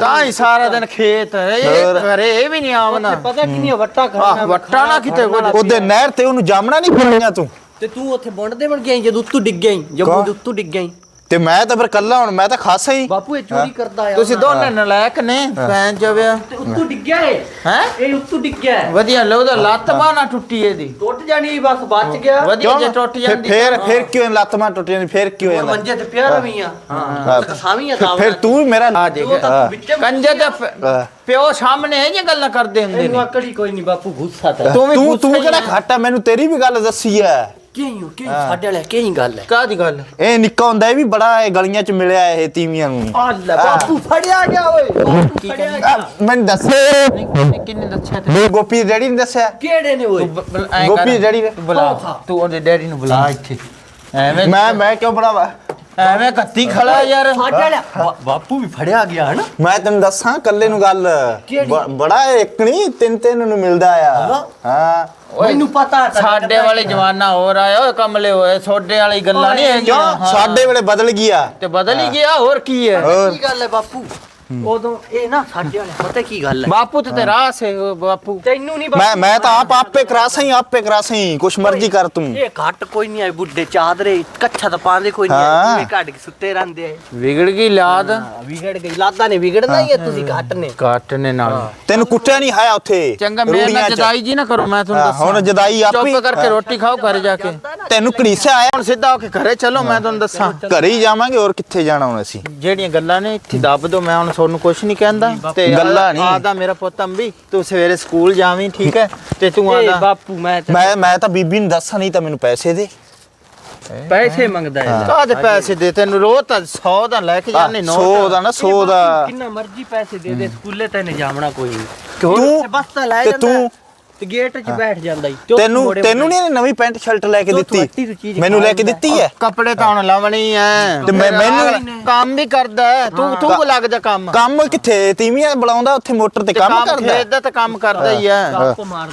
[SPEAKER 3] ਤਾਂ ਹੀ ਸਾਰਾ ਦਿਨ ਖੇਤ ਇਹ। ਘਰੇ ਇਹ ਵੀ ਨਹੀਂ ਆਵਣਾ।
[SPEAKER 2] ਪਤਾ ਕਿੰਨੀ ਵੱਟਾ ਕਰਨਾ
[SPEAKER 3] ਵੱਟਾ ਨਾ ਕਿਤੇ
[SPEAKER 6] ਉਹਦੇ ਨਹਿਰ ਤੇ ਉਹਨੂੰ ਜਾਮਣਾ ਨਹੀਂ ਫੜੀਆਂ ਤੂੰ।
[SPEAKER 2] ਤੇ ਤੂੰ ਉੱਥੇ ਬੁੰਡਦੇ ਬਣ ਗਿਆ ਜਦੋਂ ਉੱਤੋਂ ਡਿੱਗ ਗਿਆ ਈ, ਜੰਮੂ
[SPEAKER 6] ਕੌਣ?
[SPEAKER 2] ਦੇ ਉੱਤੋਂ ਡਿੱਗ ਗਿਆ ਈ।
[SPEAKER 6] ਤੇ ਮੈਂ ਤਾਂ ਫਿਰ ਕੱਲਾ ਹੁਣ ਮੈਂ ਤਾਂ ਖਾਸਾ ਹੀ।
[SPEAKER 2] ਬਾਪੂ ਇਹ ਚੋਰੀ ਕਰਦਾ ਆ।
[SPEAKER 3] ਤੁਸੀਂ ਦੋਨੇ ਨਲਾਇਕ ਨੇ ਭੈਣ ਜਵਿਆ
[SPEAKER 2] ਤੇ ਉੱਤੋਂ ਡਿੱਗਿਆ ਏ
[SPEAKER 3] ਹੈ?
[SPEAKER 2] ਇਹ ਉੱਤੋਂ ਡਿੱਗਿਆ ਏ।
[SPEAKER 3] ਵਧੀਆ ਲੋ ਉਹਦਾ ਲੱਤ ਬਾਹ ਨਾ ਟੁੱਟੀ ਇਹਦੀ।
[SPEAKER 2] ਟੁੱਟ ਜਾਣੀ ਬਸ ਬਚ ਗਿਆ।
[SPEAKER 3] ਵਧੀਆ ਜੇ ਟੁੱਟ
[SPEAKER 6] ਫਿਰ
[SPEAKER 3] ਜਾਂਦੀ
[SPEAKER 6] ਫਿਰ ਫਿਰ ਕਿਉਂ ਲੱਤ ਮਾਂ ਟੁੱਟ ਜਾਂਦੀ? ਫਿਰ ਕਿਉਂ ਜਾਂਦਾ
[SPEAKER 2] ਮੰਜੇ ਤੇ ਪਿਆ ਰਵੀ ਆ
[SPEAKER 6] ਹਾਂ।
[SPEAKER 2] ਸਾਵੀਂ ਆ
[SPEAKER 6] ਫਿਰ- ਫਿਰ ਤੂੰ ਵੀ ਮੇਰਾ
[SPEAKER 3] ਆ
[SPEAKER 2] ਜੋ
[SPEAKER 3] ਦੇਖ
[SPEAKER 2] ਤਾਂ ਤੂੰ
[SPEAKER 3] ਕੰਜੇ ਦੇ। ਪਿਓ ਸਾਹਮਣੇ ਇਹ ਜਿਹੀਆਂ ਗੱਲਾਂ ਕਰਦੇ ਹੁੰਦੇ
[SPEAKER 2] ਇਹਨੂੰ
[SPEAKER 3] ਨੇ।
[SPEAKER 2] ਅਕੜੀ ਕੋਈ ਨਹੀਂ ਬਾਪੂ ਗੁੱਸਾ ਤਾਂ।
[SPEAKER 3] ਤੂੰ
[SPEAKER 6] ਤੂੰ ਤੂੰ ਕਿਹੜਾ
[SPEAKER 3] ਆ।
[SPEAKER 6] ਘਾਟਾ? ਮੈਨੂੰ ਤੇਰੀ ਵੀ ਗੱਲ ਦੱਸੀ ਐ।
[SPEAKER 2] ਕਿਹੀ ਹੋ ਕਿਹੀ ਸਾਡੇ ਵਾਲੇ ਕਿਹੀ ਗੱਲ ਹੈ?
[SPEAKER 3] ਕਾਹਦੀ ਗੱਲ?
[SPEAKER 6] ਇਹ ਨਿੱਕਾ ਹੁੰਦਾ ਇਹ ਵੀ ਬੜਾ ਇਹ ਗਲੀਆਂ 'ਚ ਮਿਲਿਆ ਇਹ ਤੀਵੀਆਂ ਨੂੰ।
[SPEAKER 2] ਆ ਲੈ ਬਾਪੂ ਫੜਿਆ ਗਿਆ ਓਏ। ਬਾਪੂ
[SPEAKER 3] ਕੀ
[SPEAKER 2] ਫੜਿਆ
[SPEAKER 3] ਕਹਿੰਦੀ?
[SPEAKER 2] ਗਿਆ।
[SPEAKER 6] ਆ, ਮੈਨੂੰ ਦੱਸੇ।
[SPEAKER 3] ਨਹੀਂ ਕਿੰਨੇ ਦੱਸਿਆ ਤੇ
[SPEAKER 6] ਮੇਰੇ ਗੋਪੀ ਡੈਡੀ ਨੇ ਦੱਸਿਆ।
[SPEAKER 2] ਕਿਹੜੇ ਨੇ ਓਏ?
[SPEAKER 6] ਗੋਪੀ ਨੇ।
[SPEAKER 3] ਤੂੰ ਬੁਲਾ ਤੂੰ ਉਹਦੇ ਡੈਡੀ ਨੂੰ ਬੁਲਾ ਇੱਥੇ। ਐਵੇਂ
[SPEAKER 6] ਮੈਂ ਮੈਂ ਕਿਉਂ ਬੜਾਵਾ
[SPEAKER 3] ਐਵੇਂ ਕੱਤੀ ਖੜਾ ਯਾਰ।
[SPEAKER 2] ਬਾ- ਬਾਪੂ ਵੀ ਫੜਿਆ ਗਿਆ ਹਨ?
[SPEAKER 6] ਮੈਂ ਤੈਨੂੰ ਦੱਸਾਂ ਕੱਲੇ ਨੂੰ ਗੱਲ
[SPEAKER 2] ਕਿਹੜੀ?
[SPEAKER 6] ਬ- ਬੜਾ ਇੱਕ ਨਹੀਂ ਤਿੰਨ ਤਿੰਨ ਨੂੰ ਮਿਲਦਾ ਆ। ਹਾਂ।
[SPEAKER 2] ਮੈਨੂੰ ਪਤਾ
[SPEAKER 3] ਸਾਡੇ ਵਾਲੇ ਜਵਾਨਾ ਹੋਰ ਆਇਆ ਓਏ ਕਮਲੇ ਹੋਏ ਛੋਡੇ ਵਾਲੀ ਗੱਲਾਂ ਨਹੀਂ ਹੈਗੀਆਂ।
[SPEAKER 6] ਕਿਉਂ?
[SPEAKER 3] ਹਾਂ।
[SPEAKER 6] ਸਾਡੇ ਵੇਲੇ ਬਦਲ ਗਿਆ।
[SPEAKER 3] ਤੇ ਬਦਲ ਹੀ ਗਿਆ ਹੋਰ ਕੀ ਹੈ?
[SPEAKER 6] ਹੋਰ
[SPEAKER 2] ਕੀ ਗੱਲ ਹੈ ਬਾਪੂ? ਉਦੋਂ ਇਹ ਨਾ ਸਾਡੇ ਵਾਲੇ ਪਤਾ ਕੀ ਗੱਲ ਹੈ?
[SPEAKER 3] ਬਾਪੂ ਤੇ ਤੇਰਾ ਸੇ ਬਾਪੂ।
[SPEAKER 2] ਤੈਨੂੰ ਨਹੀਂ
[SPEAKER 6] ਮੈਂ ਮੈਂ ਤਾਂ ਆਪ ਆਪੇ ਕਰਾਸਾਂ ਹੀ ਆਪੇ ਕਰਾਸਾਂ ਹੀ ਕੁਛ ਮਰਜ਼ੀ ਕਰ ਤੂੰ।
[SPEAKER 2] ਇਹ ਘੱਟ ਕੋਈ ਨਹੀਂ ਆਏ ਬੁੱਢੇ ਚਾਦਰੇ ਕੱਛਾ ਤਾਂ ਪਾਉਂਦੇ ਕੋਈ ਨਹੀਂ। ਆਏ ਕੱਢ ਕੇ ਸੁੱਤੇ ਰਹਿੰਦੇ ਆ
[SPEAKER 3] ਵਿਗੜ ਗਈ ਲਾਦ।
[SPEAKER 2] ਵਿਗੜ ਗਈ। ਲਾਦਾ ਨੇ ਵਿਗੜਨਾ ਹੀ ਹੈ ਤੁਸੀਂ ਘੱਟ ਨੇ।
[SPEAKER 3] ਕੱਟ ਨੇ ਨਾਲ।
[SPEAKER 6] ਤੈਨੂੰ ਕੁੱਟਿਆ ਨਹੀਂ ਹਾਇਆ ਉੱਥੇ
[SPEAKER 3] ਚੰਗਾ ਨਾਲ
[SPEAKER 6] 'ਚ।
[SPEAKER 3] ਜਦਾਈ ਜੀ ਨਾ ਕਰੋ ਮੈਂ ਤੁਹਾਨੂੰ ਦੱਸਾਂ।
[SPEAKER 6] ਹੁਣ ਜਦਾਈ ਆਪੇ
[SPEAKER 3] ਚੁੱਪ ਕਰਕੇ ਰੋਟੀ ਖਾਓ ਘਰ ਜਾ ਕੇ।
[SPEAKER 2] ਨਾ
[SPEAKER 6] ਤੈਨੂੰ ਘੜੀਸਿਆ ਆਇਆ
[SPEAKER 3] ਹੁਣ ਸਿੱਧਾ ਹੋ ਕੇ ਘਰੇ ਚਲੋ ਮੈਂ ਤੁਹਾਨੂੰ ਦੱਸਾਂ।
[SPEAKER 6] ਘਰੇ ਹੀ ਜਾਵਾਂਗੇ ਹੋਰ ਕਿੱਥੇ ਜਾਣਾ ਹੁਣ ਅਸੀਂ?
[SPEAKER 3] ਜਿਹੜੀਆਂ ਗੱਲਾਂ ਨੇ ਇੱਥੇ ਦੱਬ ਦੋ ਮੈਂ ਹੁਣ ਤੁਹਾਨੂੰ ਕੁਝ ਨਹੀਂ ਕਹਿੰਦਾ ਤੇ
[SPEAKER 6] ਗੱਲਾਂ ਨਹੀਂ।
[SPEAKER 3] ਆਦਾ ਮੇਰਾ ਪੁੱਤ ਅੰਬੀ ਤੂੰ ਸਵੇਰੇ ਸਕੂਲ ਜਾਵੀਂ ਠੀਕ ਹੈ? ਤੇ ਤੂੰ
[SPEAKER 2] ਏ
[SPEAKER 3] ਆਦਾ
[SPEAKER 2] ਬਾਪੂ ਮੈਂ ਤਾਂ
[SPEAKER 6] ਮੈਂ ਮੈਂ ਤਾਂ ਬੀਬੀ ਨੂੰ ਦੱਸਾਂ ਨਹੀਂ ਤਾਂ ਮੈਨੂੰ ਪੈਸੇ ਦੇ।
[SPEAKER 2] ਪੈਸੇ ਮੰਗਦਾ ਹੈ।
[SPEAKER 3] ਕਾਹਦੇ ਪੈਸੇ ਦੇ ਤੈਨੂੰ ਰੋਜ਼ ਤਾਂ 100 ਦਾ ਲੈ ਕੇ ਨੋਟ
[SPEAKER 6] 100 ਦਾ ਨਾ 100 ਦਾ।
[SPEAKER 2] ਕਿੰਨਾ ਮਰਜ਼ੀ ਪੈਸੇ ਦੇ ਦੇ ਸਕੂਲੇ ਤੈਨੂੰ ਜਾਵਣਾ ਕੋਈ।
[SPEAKER 6] ਤੂੰ
[SPEAKER 2] ਬਸ ਤਾਂ ਲੈ
[SPEAKER 6] ਤੇ
[SPEAKER 2] ਜਾਂਦਾ।
[SPEAKER 6] ਤੂੰ
[SPEAKER 2] ਤੇ ਗੇਟ 'ਚ ਬੈਠ ਜਾਂਦਾ ਈ ਉਹ
[SPEAKER 6] ਤੈਨੂੰ ਤੈਨੂੰ ਨਹੀਂ ਨਵੀਂ ਪੈਂਟ ਸ਼ਰਟ ਲੈ ਕੇ ਦਿੱਤੀ? ਮੈਨੂੰ ਲੈ ਕੇ। ਦਿੱਤੀ ਹੈ?
[SPEAKER 3] ਕੱਪੜੇ ਤਾਂ ਹੁਣ ਲਾਵਣੀ ਐ।
[SPEAKER 6] ਤੇ ਮੈਂ- ਮੈਨੂੰ-
[SPEAKER 3] ਕੰਮ ਵੀ ਕਰਦਾ ਹੈ, ਤੂੰ ਤੂੰ ਲੱਗ ਜਾ ਕੰਮ?
[SPEAKER 6] ਕੰਮ ਕਿੱਥੇ? ਤੀਵੀਆਂ ਬੁਲਾਉਂਦਾ ਉੱਥੇ ਮੋਟਰ ਤੇ ਕੰਮ ਕਰਦਾ।
[SPEAKER 3] ਖੇਤ ਦਾ ਤਾਂ ਕੰਮ ਕਰਦਾ ਹੀ ਐ।